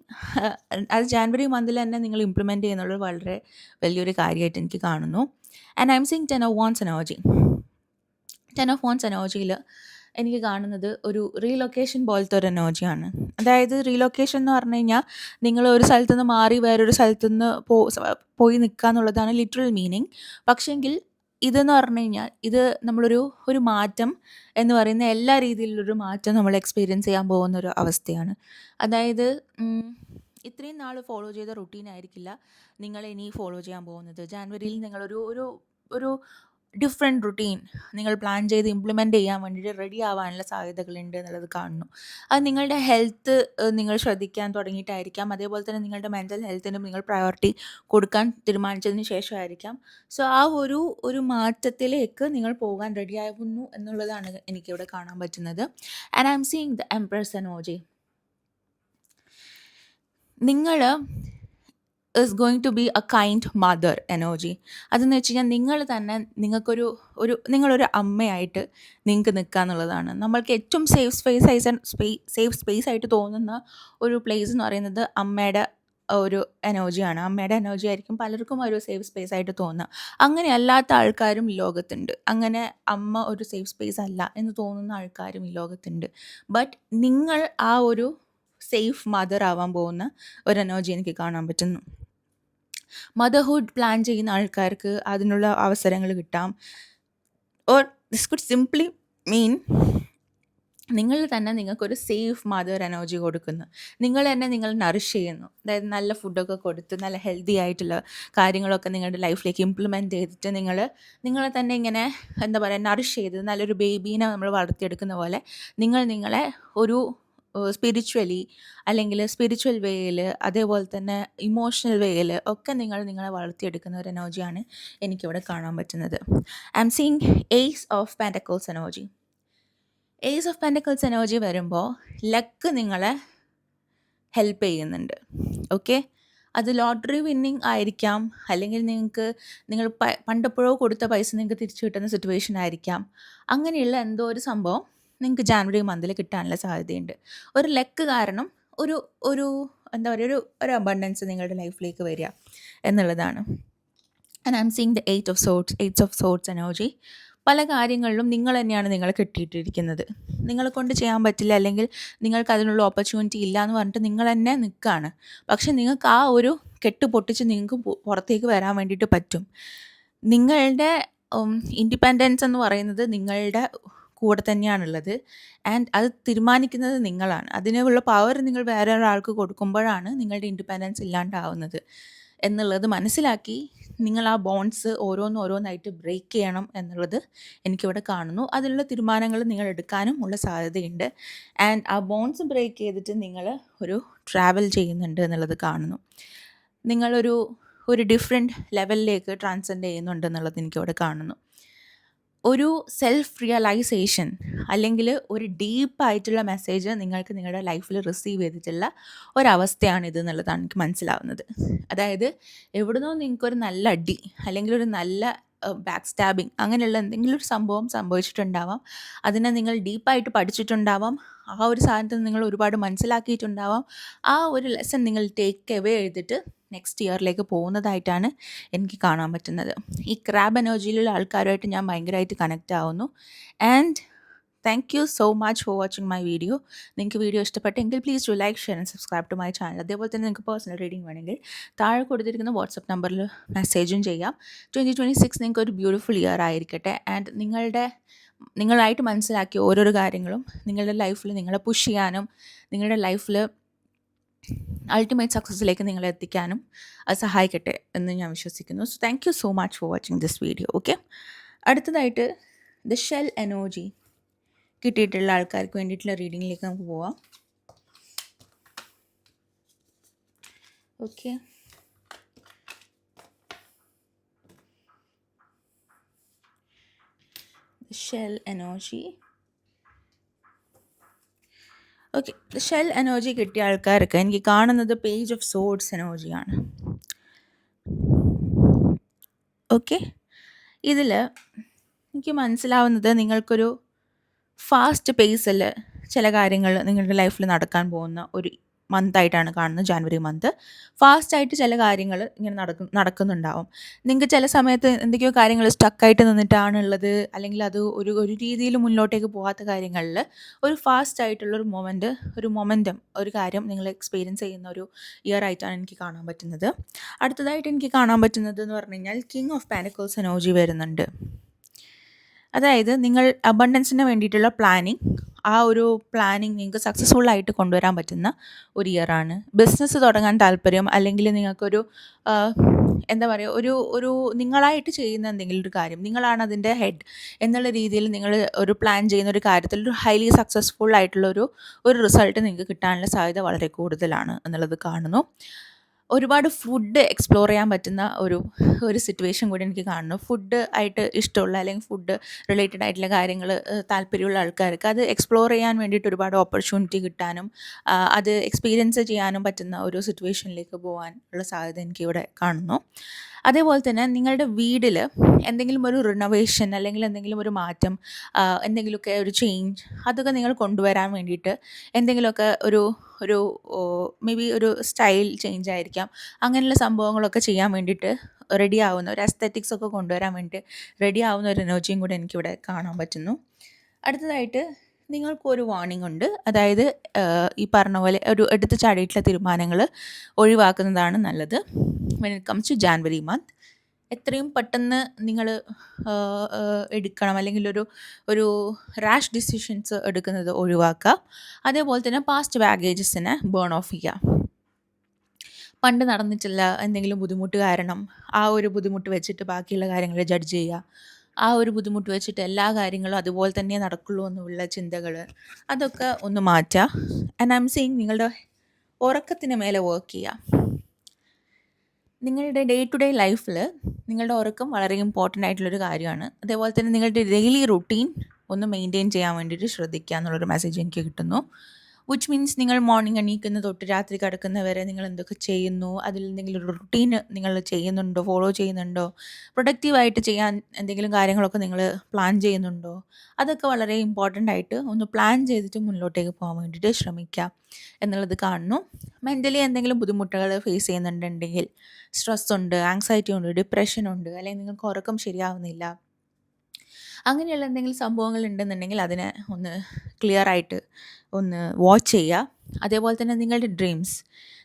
അത് ജാനുവരി മന്തിൽ തന്നെ നിങ്ങൾ ഇംപ്ലിമെന്റ് ചെയ്യുന്നുള്ളത് വളരെ വലിയൊരു കാര്യമായിട്ട് എനിക്ക് കാണുന്നു. And I'm seeing ten of wands energy ten of wands എനർജിയിൽ എനിക്ക് കാണുന്നത് ഒരു റീലൊക്കേഷൻ പോലത്തെ ഒരു എനർജിയാണ് അതായത് റീലൊക്കേഷൻ എന്ന് പറഞ്ഞു കഴിഞ്ഞാൽ നിങ്ങൾ ഒരു സ്ഥലത്തു നിന്ന് മാറി വേറൊരു സ്ഥലത്തു നിന്ന് പോ പോയി നിൽക്കുക എന്നുള്ളതാണ് ലിറ്ററൽ മീനിങ് പക്ഷേങ്കിൽ ഇതെന്ന് പറഞ്ഞു കഴിഞ്ഞാൽ ഇത് നമ്മളൊരു ഒരു മാറ്റം എന്ന് പറയുന്ന എല്ലാ രീതിയിലുള്ളൊരു മാറ്റം നമ്മൾ എക്സ്പീരിയൻസ് ചെയ്യാൻ പോകുന്ന ഒരു അവസ്ഥയാണ്. അതായത് ഇത്രയും നാൾ ഫോളോ ചെയ്ത റുട്ടീൻ ആയിരിക്കില്ല നിങ്ങൾ ഇനി ഫോളോ ചെയ്യാൻ പോകുന്നത്. ജാനുവരിയിൽ നിങ്ങളൊരു ഒരു ഒരു ഡിഫറെന്റ് റുട്ടീൻ നിങ്ങൾ പ്ലാൻ ചെയ്ത് ഇംപ്ലിമെന്റ് ചെയ്യാൻ വേണ്ടിയിട്ട് റെഡി ആവാനുള്ള സാധ്യതകളുണ്ട് എന്നുള്ളത് കാണുന്നു. അത് നിങ്ങളുടെ ഹെൽത്ത് നിങ്ങൾ ശ്രദ്ധിക്കാൻ തുടങ്ങിയിട്ടായിരിക്കാം. അതേപോലെ തന്നെ നിങ്ങളുടെ മെന്റൽ ഹെൽത്തിനും നിങ്ങൾ പ്രയോറിറ്റി കൊടുക്കാൻ തീരുമാനിച്ചതിന് ശേഷമായിരിക്കാം. സോ ആ ഒരു ഒരു മാറ്റത്തിലേക്ക് നിങ്ങൾ പോകാൻ റെഡിയാകുന്നു എന്നുള്ളതാണ് എനിക്കിവിടെ കാണാൻ പറ്റുന്നത്. And I'm seeing the empress energy നിങ്ങൾ is going to be a kind mother energy അതെന്ന് വെച്ച് കഴിഞ്ഞാൽ നിങ്ങൾ തന്നെ നിങ്ങൾക്കൊരു ഒരു നിങ്ങളൊരു അമ്മയായിട്ട് നിങ്ങൾക്ക് നിൽക്കുക എന്നുള്ളതാണ്. നമ്മൾക്ക് ഏറ്റവും സേഫ് സ്പേസ് ആയി സേഫ് സ്പേസ് ആയിട്ട് തോന്നുന്ന ഒരു പ്ലേസ് എന്ന് പറയുന്നത് അമ്മയുടെ ഒരു എനർജിയാണ് അമ്മയുടെ എനർജി ആയിരിക്കും പലർക്കും ഒരു സേഫ് സ്പേസ് ആയിട്ട് തോന്നുക. അങ്ങനെ അല്ലാത്ത ആൾക്കാരും ഈ ലോകത്തുണ്ട്. അങ്ങനെ അമ്മ ഒരു സേഫ് സ്പേസ് അല്ല എന്ന് തോന്നുന്ന ആൾക്കാരും ഈ ലോകത്തുണ്ട്. ബട്ട് നിങ്ങൾ ആ ഒരു സേഫ് മദർ ആവാൻ പോകുന്ന ഒരു എനർജി എനിക്ക് കാണാൻ പറ്റുന്നു. മദർഹുഡ് പ്ലാൻ ചെയ്യുന്ന ആൾക്കാർക്ക് അതിനുള്ള അവസരങ്ങൾ കിട്ടാം. Or this could simply mean നിങ്ങൾ തന്നെ നിങ്ങൾക്കൊരു സേഫ് മദർ എനർജി കൊടുക്കുന്നു. നിങ്ങൾ തന്നെ നിങ്ങൾ നറിഷ് ചെയ്യുന്നു. അതായത് നല്ല ഫുഡൊക്കെ കൊടുത്ത് നല്ല ഹെൽത്തി ആയിട്ടുള്ള കാര്യങ്ങളൊക്കെ നിങ്ങളുടെ ലൈഫിലേക്ക് ഇംപ്ലിമെന്റ് ചെയ്തിട്ട് നിങ്ങൾ നിങ്ങളെ തന്നെ ഇങ്ങനെ എന്താ പറയുക നറിഷ് ചെയ്ത് നല്ലൊരു ബേബീനെ നമ്മൾ വളർത്തിയെടുക്കുന്ന പോലെ നിങ്ങൾ നിങ്ങളെ ഒരു സ്പിരിച്വലി അല്ലെങ്കിൽ സ്പിരിച്വൽ വേയിൽ അതേപോലെ തന്നെ ഇമോഷണൽ വേയിൽ ഒക്കെ നിങ്ങൾ നിങ്ങളെ വളർത്തിയെടുക്കുന്ന ഒരു എനർജിയാണ് എനിക്കിവിടെ കാണാൻ പറ്റുന്നത്. I'm seeing ace of pentacles energy ace of pentacles energy വരുമ്പോൾ ലക്ക് നിങ്ങളെ ഹെൽപ്പ് ചെയ്യുന്നുണ്ട്. ഓക്കെ അത് ലോട്ടറി വിന്നിങ് ആയിരിക്കാം. അല്ലെങ്കിൽ നിങ്ങൾക്ക് നിങ്ങൾ പണ്ടെപ്പോഴോ കൊടുത്ത പൈസ നിങ്ങൾക്ക് തിരിച്ചു കിട്ടുന്ന സിറ്റുവേഷൻ ആയിരിക്കാം. അങ്ങനെയുള്ള എന്തോ ഒരു സംഭവം നിങ്ങൾക്ക് ജാനുവരി മന്തിൽ കിട്ടാനുള്ള സാധ്യതയുണ്ട്. ഒരു ലക്ക് കാരണം ഒരു ഒരു എന്താ പറയുക ഒരു ഒരു അബണ്ടൻസ് നിങ്ങളുടെ ലൈഫിലേക്ക് വരിക എന്നുള്ളതാണ്. And I'm seeing the eight of swords eights of swords energy പല കാര്യങ്ങളിലും നിങ്ങൾ തന്നെയാണ് നിങ്ങളെ കെട്ടിയിട്ടിരിക്കുന്നത്. നിങ്ങളെ കൊണ്ട് ചെയ്യാൻ പറ്റില്ല അല്ലെങ്കിൽ നിങ്ങൾക്ക് അതിനുള്ള ഓപ്പർച്യൂണിറ്റി ഇല്ല എന്ന് പറഞ്ഞിട്ട് നിങ്ങൾ തന്നെ നിൽക്കുകയാണ്. പക്ഷേ നിങ്ങൾക്ക് ആ ഒരു കെട്ട് പൊട്ടിച്ച് നിങ്ങൾക്ക് പുറത്തേക്ക് വരാൻ വേണ്ടിയിട്ട് പറ്റും. നിങ്ങളുടെ ഇൻഡിപെൻഡൻസ് എന്ന് പറയുന്നത് നിങ്ങളുടെ കൂടെ തന്നെയാണുള്ളത്. ആൻഡ് അത് തീരുമാനിക്കുന്നത് നിങ്ങളാണ്. അതിനുള്ള പവർ നിങ്ങൾ വേറെ ഒരാൾക്ക് കൊടുക്കുമ്പോഴാണ് നിങ്ങളുടെ ഇൻഡിപെൻഡൻസ് ഇല്ലാണ്ടാവുന്നത്. എന്നുള്ളത് മനസ്സിലാക്കി നിങ്ങൾ ആ ബോൺസ് ഓരോന്ന് ഓരോന്നായിട്ട് ബ്രേക്ക് ചെയ്യണം എന്നുള്ളത് എനിക്കിവിടെ കാണുന്നു. അതിനുള്ള തീരുമാനങ്ങൾ നിങ്ങൾ എടുക്കാനും ഉള്ള സാധ്യതയുണ്ട്. ആൻഡ് ആ ബോൺസ് ബ്രേക്ക് ചെയ്തിട്ട് നിങ്ങൾ ഒരു ട്രാവൽ ചെയ്യുന്നുണ്ട് എന്നുള്ളത് കാണുന്നു. നിങ്ങളൊരു ഒരു ഡിഫറെന്റ് ലെവലിലേക്ക് ട്രാൻസെൻഡ് ചെയ്യുന്നുണ്ട് എന്നുള്ളത് എനിക്കിവിടെ കാണുന്നു. ഒരു സെൽഫ് റിയലൈസേഷൻ അല്ലെങ്കിൽ ഒരു ഡീപ്പായിട്ടുള്ള മെസ്സേജ് നിങ്ങൾക്ക് നിങ്ങളുടെ ലൈഫിൽ റിസീവ് ചെയ്തിട്ടുള്ള ഒരവസ്ഥയാണ് ഇത് എന്നുള്ളതാണ് എനിക്ക് മനസ്സിലാവുന്നത്. അതായത് എവിടുന്നോ നിങ്ങൾക്കൊരു നല്ല അടി അല്ലെങ്കിൽ ഒരു നല്ല ബാക്ക് സ്റ്റാബിങ് അങ്ങനെയുള്ള എന്തെങ്കിലും ഒരു സംഭവം സംഭവിച്ചിട്ടുണ്ടാവാം. അതിനെ നിങ്ങൾ ഡീപ്പായിട്ട് പഠിച്ചിട്ടുണ്ടാവാം. ആ ഒരു സാധനത്തിൽ നിങ്ങൾ ഒരുപാട് മനസ്സിലാക്കിയിട്ടുണ്ടാവാം. ആ ഒരു ലെസൺ നിങ്ങൾ ടേക്ക് എവേ ചെയ്തിട്ട് നെക്സ്റ്റ് ഇയറിലേക്ക് പോകുന്നതായിട്ടാണ് എനിക്ക് കാണാൻ പറ്റുന്നത്. ഈ ക്രാബ് എനർജിയിലുള്ള ആൾക്കാരുമായിട്ട് ഞാൻ ഭയങ്കരമായിട്ട് കണക്റ്റ് ആവുന്നു. And thank you so much for watching my video നിങ്ങൾക്ക് വീഡിയോ ഇഷ്ടപ്പെട്ടെങ്കിൽ please do like share and subscribe to my channel അതേപോലെ തന്നെ നിങ്ങൾക്ക് പേഴ്സണൽ റീഡിംഗ് വേണമെങ്കിൽ താഴെ കൊടുത്തിരിക്കുന്ന വാട്സപ്പ് നമ്പറിൽ മെസ്സേജും ചെയ്യാം. ട്വന്റി ട്വന്റി സിക്സ് നിങ്ങൾക്ക് ഒരു ബ്യൂട്ടിഫുൾ ഇയർ ആയിരിക്കട്ടെ. ആൻഡ് നിങ്ങളുടെ നിങ്ങളായിട്ട് മനസ്സിലാക്കിയ ഓരോരോ കാര്യങ്ങളും നിങ്ങളുടെ ലൈഫിൽ നിങ്ങളെ പുഷ് ചെയ്യാനും നിങ്ങളുടെ ലൈഫിൽ അൾട്ടിമേറ്റ് സക്സസ്സിലേക്ക് നിങ്ങളെ എത്തിക്കാനും അത് സഹായിക്കട്ടെ എന്ന് ഞാൻ വിശ്വസിക്കുന്നു. So thank you so much for watching this video okay അടുത്തതായിട്ട് ദ ഷെൽ എനോജി കിട്ടിയിട്ടുള്ള ആൾക്കാർക്ക് വേണ്ടിയിട്ടുള്ള റീഡിങ്ങിലേക്ക് നമുക്ക് പോവാം. Okay shell energy okay shell energy കിട്ടിയ ആൾക്കാർക്ക് എനിക്ക് കാണുന്നത് പേജ് ഓഫ് സോഡ്സ് എനർജിയാണ് ഓക്കെ ഇതിൽ എനിക്ക് മനസ്സിലാവുന്നത് നിങ്ങൾക്കൊരു ഫാസ്റ്റ് പേസിൽ ചില കാര്യങ്ങൾ നിങ്ങളുടെ ലൈഫിൽ നടക്കാൻ പോകുന്ന ഒരു മന്തായിട്ടാണ് കാണുന്നത് ജാനുവരി മന്ത് ഫാസ്റ്റായിട്ട് ചില കാര്യങ്ങൾ ഇങ്ങനെ നടക്കും നടക്കുന്നുണ്ടാവും. നിങ്ങൾക്ക് ചില സമയത്ത് എന്തൊക്കെയോ കാര്യങ്ങൾ സ്റ്റക്കായിട്ട് നിന്നിട്ടാണുള്ളത് അല്ലെങ്കിൽ അത് ഒരു ഒരു രീതിയിൽ മുന്നോട്ടേക്ക് പോകാത്ത കാര്യങ്ങളിൽ ഒരു ഫാസ്റ്റ് ആയിട്ടുള്ളൊരു മൊമെന്റ് ഒരു മൊമെന്റം ഒരു കാര്യം നിങ്ങൾ എക്സ്പീരിയൻസ് ചെയ്യുന്ന ഒരു ഇയർ ആയിട്ടാണ് എനിക്ക് കാണാൻ പറ്റുന്നത്. അടുത്തതായിട്ട് എനിക്ക് കാണാൻ പറ്റുന്നത് എന്ന് പറഞ്ഞു കഴിഞ്ഞാൽ കിങ് ഓഫ് പാനക്കോൾസ് എനോജി വരുന്നുണ്ട്. അതായത് നിങ്ങൾ അബണ്ടൻസിന് വേണ്ടിയിട്ടുള്ള പ്ലാനിങ് ആ ഒരു പ്ലാനിങ് നിങ്ങൾക്ക് സക്സസ്ഫുൾ ആയിട്ട് കൊണ്ടുവരാൻ പറ്റുന്ന ഒരു ഇയറാണ് ബിസിനസ് തുടങ്ങാൻ താല്പര്യം അല്ലെങ്കിൽ നിങ്ങൾക്കൊരു എന്താ പറയുക ഒരു ഒരു നിങ്ങളായിട്ട് ചെയ്യുന്ന എന്തെങ്കിലും ഒരു കാര്യം നിങ്ങളാണ് അതിന്റെ ഹെഡ് എന്നുള്ള രീതിയിൽ നിങ്ങൾ ഒരു പ്ലാൻ ചെയ്യുന്ന ഒരു കാര്യത്തിൽ ഒരു ഹൈലി സക്സസ്ഫുൾ ആയിട്ടുള്ള ഒരു ഒരു റിസൾട്ട് നിങ്ങൾക്ക് കിട്ടാനുള്ള സാധ്യത വളരെ കൂടുതലാണ് എന്നുള്ളത് കാണുന്നു. ഒരുപാട് ഫുഡ് എക്സ്പ്ലോർ ചെയ്യാൻ പറ്റുന്ന ഒരു ഒരു സിറ്റുവേഷൻ കൂടി എനിക്ക് കാണുന്നു. ഫുഡ് ആയിട്ട് ഇഷ്ടമുള്ള അല്ലെങ്കിൽ ഫുഡ് റിലേറ്റഡ് ആയിട്ടുള്ള കാര്യങ്ങൾ താല്പര്യമുള്ള ആൾക്കാർക്ക് അത് എക്സ്പ്ലോർ ചെയ്യാൻ വേണ്ടിയിട്ട് ഒരുപാട് ഓപ്പർച്യൂണിറ്റി കിട്ടാനും അത് എക്സ്പീരിയൻസ് ചെയ്യാനും പറ്റുന്ന ഒരു സിറ്റുവേഷനിലേക്ക് പോകാൻ ഉള്ള സാധ്യത എനിക്കിവിടെ കാണുന്നു. അതേപോലെ തന്നെ നിങ്ങളുടെ വീടിൽ എന്തെങ്കിലും ഒരു റിനോവേഷൻ അല്ലെങ്കിൽ എന്തെങ്കിലും ഒരു മാറ്റം എന്തെങ്കിലുമൊക്കെ ഒരു ചേഞ്ച് അതൊക്കെ നിങ്ങൾ കൊണ്ടുവരാൻ വേണ്ടിയിട്ട് എന്തെങ്കിലുമൊക്കെ ഒരു ഒരു മേ ബി ഒരു സ്റ്റൈൽ ചേഞ്ച് ആയിരിക്കാം. അങ്ങനെയുള്ള സംഭവങ്ങളൊക്കെ ചെയ്യാൻ വേണ്ടിയിട്ട് റെഡി ആവുന്ന ഒരു അസ്തറ്റിക്സ് ഒക്കെ കൊണ്ടുവരാൻ വേണ്ടിയിട്ട് റെഡി ആവുന്ന ഒരു എനർജിയും കൂടെ എനിക്കിവിടെ കാണാൻ പറ്റുന്നു. അടുത്തതായിട്ട് നിങ്ങൾക്കൊരു വാണിംഗ് ഉണ്ട്. അതായത് ഈ പറഞ്ഞ പോലെ ഒരു എടുത്ത് ചാടിയിട്ടുള്ള തീരുമാനങ്ങൾ ഒഴിവാക്കുന്നതാണ് നല്ലത്. When it comes to January month എത്രയും പെട്ടെന്ന് നിങ്ങൾ എടുക്കണം. അല്ലെങ്കിൽ ഒരു ഒരു റാഷ് ഡിസിഷൻസ് എടുക്കുന്നത് ഒഴിവാക്കുക. അതേപോലെ തന്നെ പാസ്റ്റ് ബാഗേജസിനെ ബേൺ ഓഫ് ചെയ്യുക. പണ്ട് നടന്നിട്ടില്ല എന്തെങ്കിലും ബുദ്ധിമുട്ട് കാരണം ആ ഒരു ബുദ്ധിമുട്ട് വെച്ചിട്ട് ബാക്കിയുള്ള കാര്യങ്ങൾ ജഡ്ജ് ചെയ്യുക. ആ ഒരു ബുദ്ധിമുട്ട് വെച്ചിട്ട് എല്ലാ കാര്യങ്ങളും അതുപോലെ തന്നെ നടക്കുള്ളൂ എന്നുള്ള ചിന്തകൾ അതൊക്കെ ഒന്ന് മാറ്റുക. ആൻഡ് ഐ എം സീങ് നിങ്ങളുടെ ഉറക്കത്തിന് മേലെ വർക്ക് ചെയ്യുക. നിങ്ങളുടെ ഡേ ടു ഡേ ലൈഫിൽ നിങ്ങളുടെ ഉറക്കം വളരെ ഇമ്പോർട്ടന്റ് ആയിട്ടുള്ളൊരു കാര്യമാണ്. അതേപോലെ തന്നെ നിങ്ങളുടെ ഡെയിലി റുട്ടീൻ ഒന്ന് മെയിന്റെയിൻ ചെയ്യാൻ വേണ്ടിയിട്ട് ശ്രദ്ധിക്കുക എന്നുള്ളൊരു മെസ്സേജ് എനിക്ക് കിട്ടുന്നു. വിച്ച് മീൻസ് നിങ്ങൾ മോർണിംഗ് എണീക്കുന്ന തൊട്ട് രാത്രി കിടക്കുന്നവരെ നിങ്ങൾ എന്തൊക്കെ ചെയ്യുന്നു? അതിൽ എന്തെങ്കിലും ഒരു റുട്ടീൻ നിങ്ങൾ ചെയ്യുന്നുണ്ടോ? ഫോളോ ചെയ്യുന്നുണ്ടോ? പ്രൊഡക്റ്റീവായിട്ട് ചെയ്യാൻ എന്തെങ്കിലും കാര്യങ്ങളൊക്കെ നിങ്ങൾ പ്ലാൻ ചെയ്യുന്നുണ്ടോ? അതൊക്കെ വളരെ ഇമ്പോർട്ടന്റ് ആയിട്ട് ഒന്ന് പ്ലാൻ ചെയ്തിട്ട് മുന്നോട്ടേക്ക് പോകാൻ വേണ്ടിയിട്ട് ശ്രമിക്കാം എന്നുള്ളത് കാണുന്നു. മെന്റലി എന്തെങ്കിലും ബുദ്ധിമുട്ടുകൾ ഫേസ് ചെയ്യുന്നുണ്ടെങ്കിൽ സ്ട്രെസ് ഉണ്ട് ആങ്സൈറ്റി ഉണ്ട് ഡിപ്രഷൻ ഉണ്ട് അല്ലെങ്കിൽ നിങ്ങൾക്ക് ഉറക്കം ശരിയാവുന്നില്ല. അങ്ങനെയുള്ള എന്തെങ്കിലും സംഭവങ്ങൾ ഉണ്ടെന്നുണ്ടെങ്കിൽ അതിനെ ഒന്ന് ക്ലിയർ ആയിട്ട് ഒന്ന് വാച്ച് ചെയ്യുക. അതേപോലെ തന്നെ നിങ്ങളുടെ ഡ്രീംസ്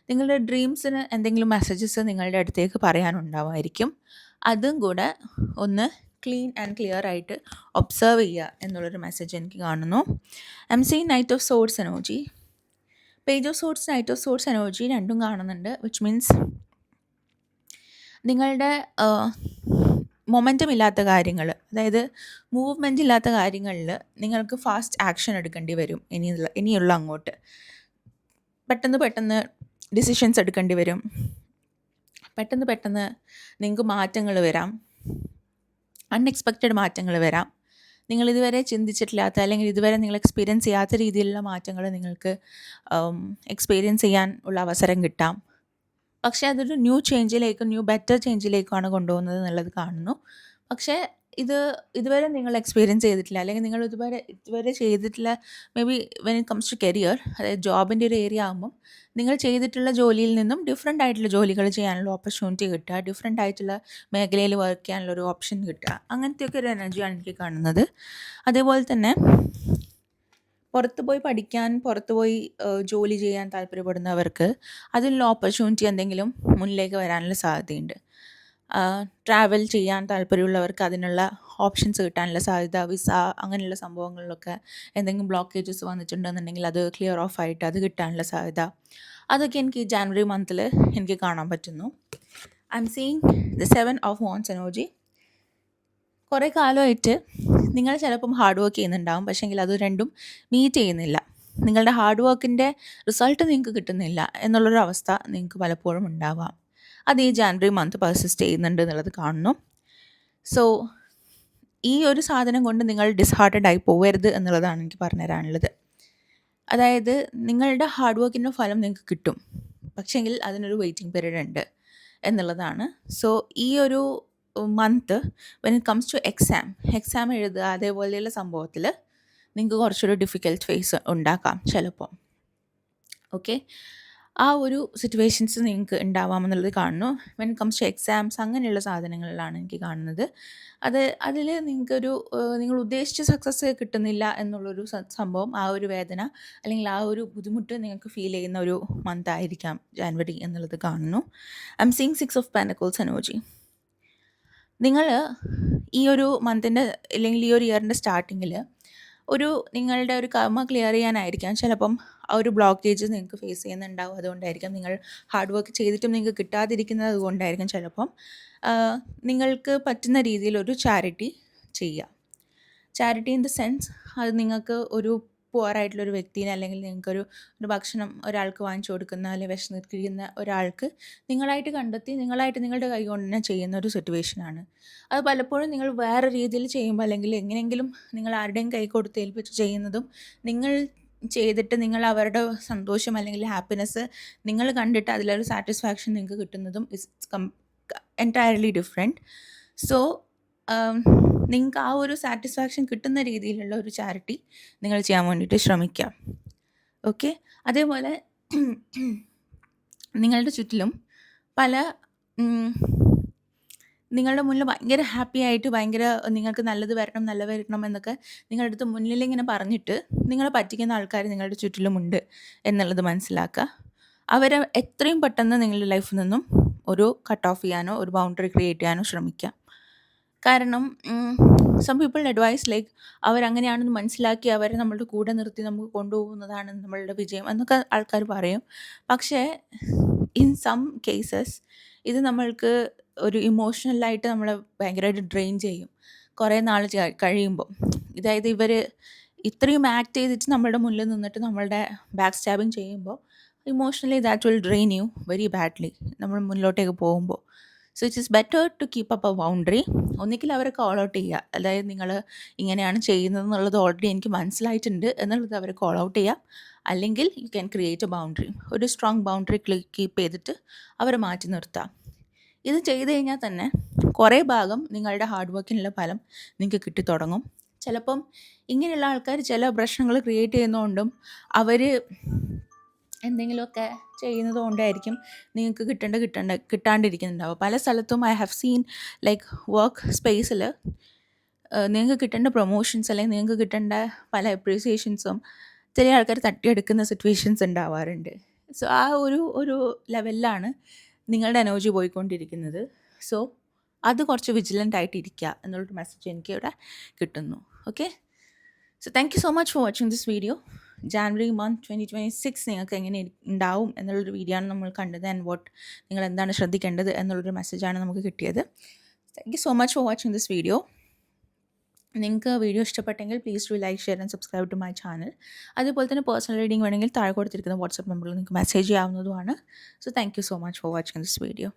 നിങ്ങളുടെ ഡ്രീംസിന് എന്തെങ്കിലും മെസ്സേജസ് നിങ്ങളുടെ അടുത്തേക്ക് പറയാനുണ്ടാവുമായിരിക്കും അതും കൂടെ ഒന്ന് ക്ലീൻ ആൻഡ് ക്ലിയർ ആയിട്ട് ഒബ്സർവ് ചെയ്യുക എന്നുള്ളൊരു മെസ്സേജ് എനിക്ക് കാണുന്നു. M C knight of swords energy page of swords knight of swords energy രണ്ടും കാണുന്നുണ്ട് വിച്ച് മീൻസ് നിങ്ങളുടെ മൊമെന്റം ഇല്ലാത്ത കാര്യങ്ങൾ അതായത് മൂവ്മെന്റ് ഇല്ലാത്ത കാര്യങ്ങളിൽ നിങ്ങൾക്ക് ഫാസ്റ്റ് ആക്ഷൻ എടുക്കേണ്ടി വരും ഇനിയുള്ള ഇനിയുള്ള അങ്ങോട്ട്. പെട്ടെന്ന് പെട്ടെന്ന് ഡിസിഷൻസ് എടുക്കേണ്ടി വരും. പെട്ടെന്ന് പെട്ടെന്ന് നിങ്ങൾക്ക് മാറ്റങ്ങൾ വരാം. അൺഎക്സ്പെക്റ്റഡ് മാറ്റങ്ങൾ വരാം. നിങ്ങൾ ഇതുവരെ ചിന്തിച്ചിട്ടില്ലാത്ത അല്ലെങ്കിൽ ഇതുവരെ നിങ്ങൾ എക്സ്പീരിയൻസ് ചെയ്യാത്ത രീതിയിലുള്ള മാറ്റങ്ങൾ നിങ്ങൾക്ക് എക്സ്പീരിയൻസ് ചെയ്യാൻ ഉള്ള അവസരം കിട്ടാം. പക്ഷേ അതൊരു ന്യൂ ചേഞ്ചിലേക്ക് ന്യൂ ബെറ്റർ ചേഞ്ചിലേക്കാണ് കൊണ്ടുപോകുന്നത് എന്നുള്ളത് കാണുന്നു. പക്ഷേ ഇത് ഇതുവരെ നിങ്ങൾ എക്സ്പീരിയൻസ് ചെയ്തിട്ടില്ല. അല്ലെങ്കിൽ നിങ്ങൾ ഇതുവരെ ഇതുവരെ ചെയ്തിട്ടില്ല. Maybe when it comes to career അതായത് ജോബിന്റെ ഒരു ഏരിയ ആകുമ്പം നിങ്ങൾ ചെയ്തിട്ടുള്ള ജോലിയിൽ നിന്നും ഡിഫറെന്റ് ആയിട്ടുള്ള ജോലികൾ ചെയ്യാനുള്ള ഓപ്പർച്യൂണിറ്റി കിട്ടുക. ഡിഫറെന്റ് ആയിട്ടുള്ള മേഖലയിൽ വർക്ക് ചെയ്യാനുള്ള ഒരു ഓപ്ഷൻ കിട്ടുക. അങ്ങനത്തെയൊക്കെ ഒരു എനർജിയാണ് എനിക്ക് കാണുന്നത്. അതേപോലെ തന്നെ പുറത്ത് പോയി പഠിക്കാൻ പുറത്ത് പോയി ജോലി ചെയ്യാൻ താല്പര്യപ്പെടുന്നവർക്ക് അതിനുള്ള ഓപ്പർച്യൂണിറ്റി എന്തെങ്കിലും മുന്നിലേക്ക് വരാനുള്ള സാധ്യതയുണ്ട്. ട്രാവൽ ചെയ്യാൻ താല്പര്യമുള്ളവർക്ക് അതിനുള്ള ഓപ്ഷൻസ് കിട്ടാനുള്ള സാധ്യത വിസ അങ്ങനെയുള്ള സംഭവങ്ങളിലൊക്കെ എന്തെങ്കിലും ബ്ലോക്കേജസ് വന്നിട്ടുണ്ടെന്നുണ്ടെങ്കിൽ അത് ക്ലിയർ ഓഫ് ആയിട്ട് അത് കിട്ടാനുള്ള സാധ്യത. അതൊക്കെ എനിക്ക് ജാനുവരി മന്തിൽ എനിക്ക് കാണാൻ പറ്റുന്നു. I'm seeing the seven of wands energy കുറേ കാലമായിട്ട് നിങ്ങൾ ചിലപ്പം ഹാർഡ് വർക്ക് ചെയ്യുന്നുണ്ടാവും. പക്ഷേങ്കിൽ അത് രണ്ടും മീറ്റ് ചെയ്യുന്നില്ല. നിങ്ങളുടെ ഹാർഡ് വർക്കിന്റെ റിസൾട്ട് നിങ്ങൾക്ക് കിട്ടുന്നില്ല എന്നുള്ളൊരു അവസ്ഥ നിങ്ങൾക്ക് പലപ്പോഴും ഉണ്ടാവാം. അത് ഈ ജാനുവരി മന്ത് പെർസിസ്റ്റ് ചെയ്യുന്നുണ്ട് എന്നുള്ളത് കാണുന്നു. സോ ഈ ഒരു സാധനം കൊണ്ട് നിങ്ങൾ ഡിസ്ഹാർട്ടഡ് ആയി പോകരുത് എന്നുള്ളതാണ് എനിക്ക് പറഞ്ഞു തരാനുള്ളത്. അതായത് നിങ്ങളുടെ ഹാർഡ് വർക്കിന്റെ ഫലം നിങ്ങൾക്ക് കിട്ടും. പക്ഷേങ്കിൽ അതിനൊരു വെയിറ്റിംഗ് പീരീഡ് ഉണ്ട് എന്നുള്ളതാണ്. സോ ഈ ഒരു month when it comes to exam exam എഴുതുക അതേപോലെയുള്ള സംഭവത്തിൽ നിങ്ങൾക്ക് കുറച്ചൊരു ഡിഫിക്കൽട്ട് ഫേസ് ഉണ്ടാക്കാം ചിലപ്പോൾ ഓക്കെ ആ ഒരു സിറ്റുവേഷൻസ് നിങ്ങൾക്ക് ഉണ്ടാവാമെന്നുള്ളത് കാണുന്നു. വെൻ കംസ് ടു എക്സാംസ് അങ്ങനെയുള്ള സാധനങ്ങളിലാണ് എനിക്ക് കാണുന്നത്. അത് അതിൽ നിങ്ങൾക്കൊരു നിങ്ങൾ ഉദ്ദേശിച്ച സക്സസ് കിട്ടുന്നില്ല എന്നുള്ളൊരു സംഭവം ആ ഒരു വേദന അല്ലെങ്കിൽ ആ ഒരു ബുദ്ധിമുട്ട് നിങ്ങൾക്ക് ഫീൽ ചെയ്യുന്ന ഒരു മന്ത് ആയിരിക്കാം ജാൻവരി എന്നുള്ളത് കാണുന്നു. I'm seeing six of pentacles energy നിങ്ങൾ ഈ ഒരു മന്തിന്റെ അല്ലെങ്കിൽ ഈ ഒരു ഇയറിന്റെ സ്റ്റാർട്ടിങ്ങിൽ ഒരു നിങ്ങളുടെ ഒരു കർമ്മ ക്ലിയർ ചെയ്യാനായിരിക്കാം. ചിലപ്പം ആ ഒരു ബ്ലോക്കേജ് നിങ്ങൾക്ക് ഫേസ് ചെയ്യുന്നുണ്ടാവും. അതുകൊണ്ടായിരിക്കാം നിങ്ങൾ ഹാർഡ് വർക്ക് ചെയ്തിട്ടും നിങ്ങൾക്ക് കിട്ടാതിരിക്കുന്നത് അതുകൊണ്ടായിരിക്കും ചിലപ്പം നിങ്ങൾക്ക് പറ്റുന്ന രീതിയിൽ ഒരു ചാരിറ്റി ചെയ്യുക. ചാരിറ്റി ഇൻ ദ സെൻസ് അത് നിങ്ങൾക്ക് ഒരു പുവറായിട്ടുള്ളൊരു വ്യക്തിനെ അല്ലെങ്കിൽ നിങ്ങൾക്കൊരു ഒരു ഭക്ഷണം ഒരാൾക്ക് വാങ്ങിച്ചു കൊടുക്കുന്ന അല്ലെങ്കിൽ വിശന്നിരിക്കുന്ന ഒരാൾക്ക് നിങ്ങളായിട്ട് കണ്ടെത്തി നിങ്ങളായിട്ട് നിങ്ങളുടെ കൈ കൊണ്ട് തന്നെ ചെയ്യുന്ന ഒരു സിറ്റുവേഷനാണ് അത് പലപ്പോഴും നിങ്ങൾ വേറെ രീതിയിൽ ചെയ്യുമ്പോൾ അല്ലെങ്കിൽ എങ്ങനെയെങ്കിലും നിങ്ങൾ ആരുടെയും കൈ കൊടുത്ത് ഏൽപ്പിച്ച് ചെയ്യുന്നതും നിങ്ങൾ ചെയ്തിട്ട് നിങ്ങൾ അവരുടെ സന്തോഷം അല്ലെങ്കിൽ ഹാപ്പിനെസ് നിങ്ങൾ കണ്ടിട്ട് അതിലൊരു സാറ്റിസ്ഫാക്ഷൻ നിങ്ങൾക്ക് കിട്ടുന്നതും it's come entirely different so നിങ്ങൾക്ക് ആ ഒരു സാറ്റിസ്ഫാക്ഷൻ കിട്ടുന്ന രീതിയിലുള്ള ഒരു ചാരിറ്റി നിങ്ങൾ ചെയ്യാൻ വേണ്ടിയിട്ട് ശ്രമിക്കാം. ഓക്കെ? അതേപോലെ നിങ്ങളുടെ ചുറ്റിലും പല നിങ്ങളുടെ മുന്നിൽ ഭയങ്കര ഹാപ്പി ആയിട്ട് ഭയങ്കര നിങ്ങൾക്ക് നല്ലത് വരണം നല്ല വരണം എന്നൊക്കെ നിങ്ങളുടെ അടുത്ത് മുന്നിലിങ്ങനെ പറഞ്ഞിട്ട് നിങ്ങളെ പറ്റിക്കുന്ന ആൾക്കാർ നിങ്ങളുടെ ചുറ്റിലുമുണ്ട് എന്നുള്ളത് മനസ്സിലാക്കുക. അവരെ എത്രയും പെട്ടെന്ന് നിങ്ങളുടെ ലൈഫിൽ നിന്നും ഒരു കട്ട് ഓഫ് ചെയ്യാനോ ഒരു ബൗണ്ടറി ക്രിയേറ്റ് ചെയ്യാനോ ശ്രമിക്കുക. കാരണം സം പീപ്പിൾ അഡ്വൈസ് ലൈക്ക് അവരങ്ങനെയാണെന്ന് മനസ്സിലാക്കി അവരെ നമ്മളുടെ കൂടെ നിർത്തി നമുക്ക് കൊണ്ടുപോകുന്നതാണ് നമ്മളുടെ വിജയം എന്നൊക്കെ ആൾക്കാർ പറയും. പക്ഷേ ഇൻ സം കേസസ് ഇത് നമ്മൾക്ക് ഒരു ഇമോഷണലായിട്ട് നമ്മളെ ഭയങ്കരമായിട്ട് ഡ്രെയിൻ ചെയ്യും. കുറേ നാൾ കഴിയുമ്പോൾ അതായത് ഇവർ ഇത്രയും ആക്ട് ചെയ്തിട്ട് നമ്മളുടെ മുന്നിൽ നിന്നിട്ട് നമ്മളുടെ ബാക്ക് സ്റ്റാബിങ് ചെയ്യുമ്പോൾ emotionally that will drain you very badly നമ്മൾ മുന്നിലോട്ടേക്ക് പോകുമ്പോൾ so it is better to keep up a boundary ഒന്നുകിൽ അവരെ കോൾ ഔട്ട് ചെയ്യുക. അതായത് നിങ്ങൾ ഇങ്ങനെയാണ് ചെയ്യുന്നത് എന്നുള്ളത് ഓൾറെഡി എനിക്ക് മനസ്സിലായിട്ടുണ്ട് എന്നുള്ളത് അവരെ കോൾ ഔട്ട് ചെയ്യാം. അല്ലെങ്കിൽ you can create a boundary ഒരു സ്ട്രോങ് ബൗണ്ടറി കീപ്പ് ചെയ്തിട്ട് അവരെ മാറ്റി നിർത്താം. ഇത് ചെയ്ത് കഴിഞ്ഞാൽ തന്നെ കുറേ ഭാഗം നിങ്ങളുടെ ഹാർഡ് വർക്കിനുള്ള ഫലം നിങ്ങൾക്ക് കിട്ടിത്തുടങ്ങും ചിലപ്പം ഇങ്ങനെയുള്ള ആൾക്കാർ ചില പ്രശ്നങ്ങൾ ക്രിയേറ്റ് ചെയ്യുന്നതുകൊണ്ടും അവർ എന്തെങ്കിലുമൊക്കെ ചെയ്യുന്നത് കൊണ്ടായിരിക്കും നിങ്ങൾക്ക് കിട്ടേണ്ട കിട്ടേണ്ട കിട്ടാണ്ടിരിക്കുന്നുണ്ടാവുക. പല സ്ഥലത്തും I have seen like work സ്പേസിൽ നിങ്ങൾക്ക് കിട്ടേണ്ട പ്രൊമോഷൻസ് അല്ലെങ്കിൽ നിങ്ങൾക്ക് കിട്ടേണ്ട പല അപ്രീസിയേഷൻസും ചില ആൾക്കാർ തട്ടിയെടുക്കുന്ന സിറ്റുവേഷൻസ് ഉണ്ടാവാറുണ്ട്. സോ ആ ഒരു ഒരു ലെവലിലാണ് നിങ്ങളുടെ എനർജി പോയിക്കൊണ്ടിരിക്കുന്നത്. സോ അത് കുറച്ച് വിജിലന്റ് ആയിട്ട് ഇരിക്കുക എന്നുള്ളൊരു മെസ്സേജ് എനിക്ക് ഇവിടെ കിട്ടുന്നു. Okay so thank you so much for watching this video January month twenty twenty six നിങ്ങൾക്ക് എങ്ങനെ ഉണ്ടാവും എന്നുള്ളൊരു വീഡിയോ ആണ് നമ്മൾ കണ്ടത് ആൻഡ് വാട്ട് നിങ്ങൾ എന്താണ് ശ്രദ്ധിക്കേണ്ടത് എന്നുള്ളൊരു മെസ്സേജാണ് നമുക്ക് കിട്ടിയത്. Thank you so much for watching this video നിങ്ങൾക്ക് വീഡിയോ ഇഷ്ടപ്പെട്ടെങ്കിൽ please do like share and subscribe to my channel അതുപോലെ തന്നെ പേഴ്സണൽ റീഡിംഗ് വേണമെങ്കിൽ താഴെ കൊടുത്തിരിക്കുന്ന വാട്സപ്പ് നമ്പറിൽ നിങ്ങൾക്ക് message ചെയ്യാവുന്നതുമാണ്. So thank you so much for watching this video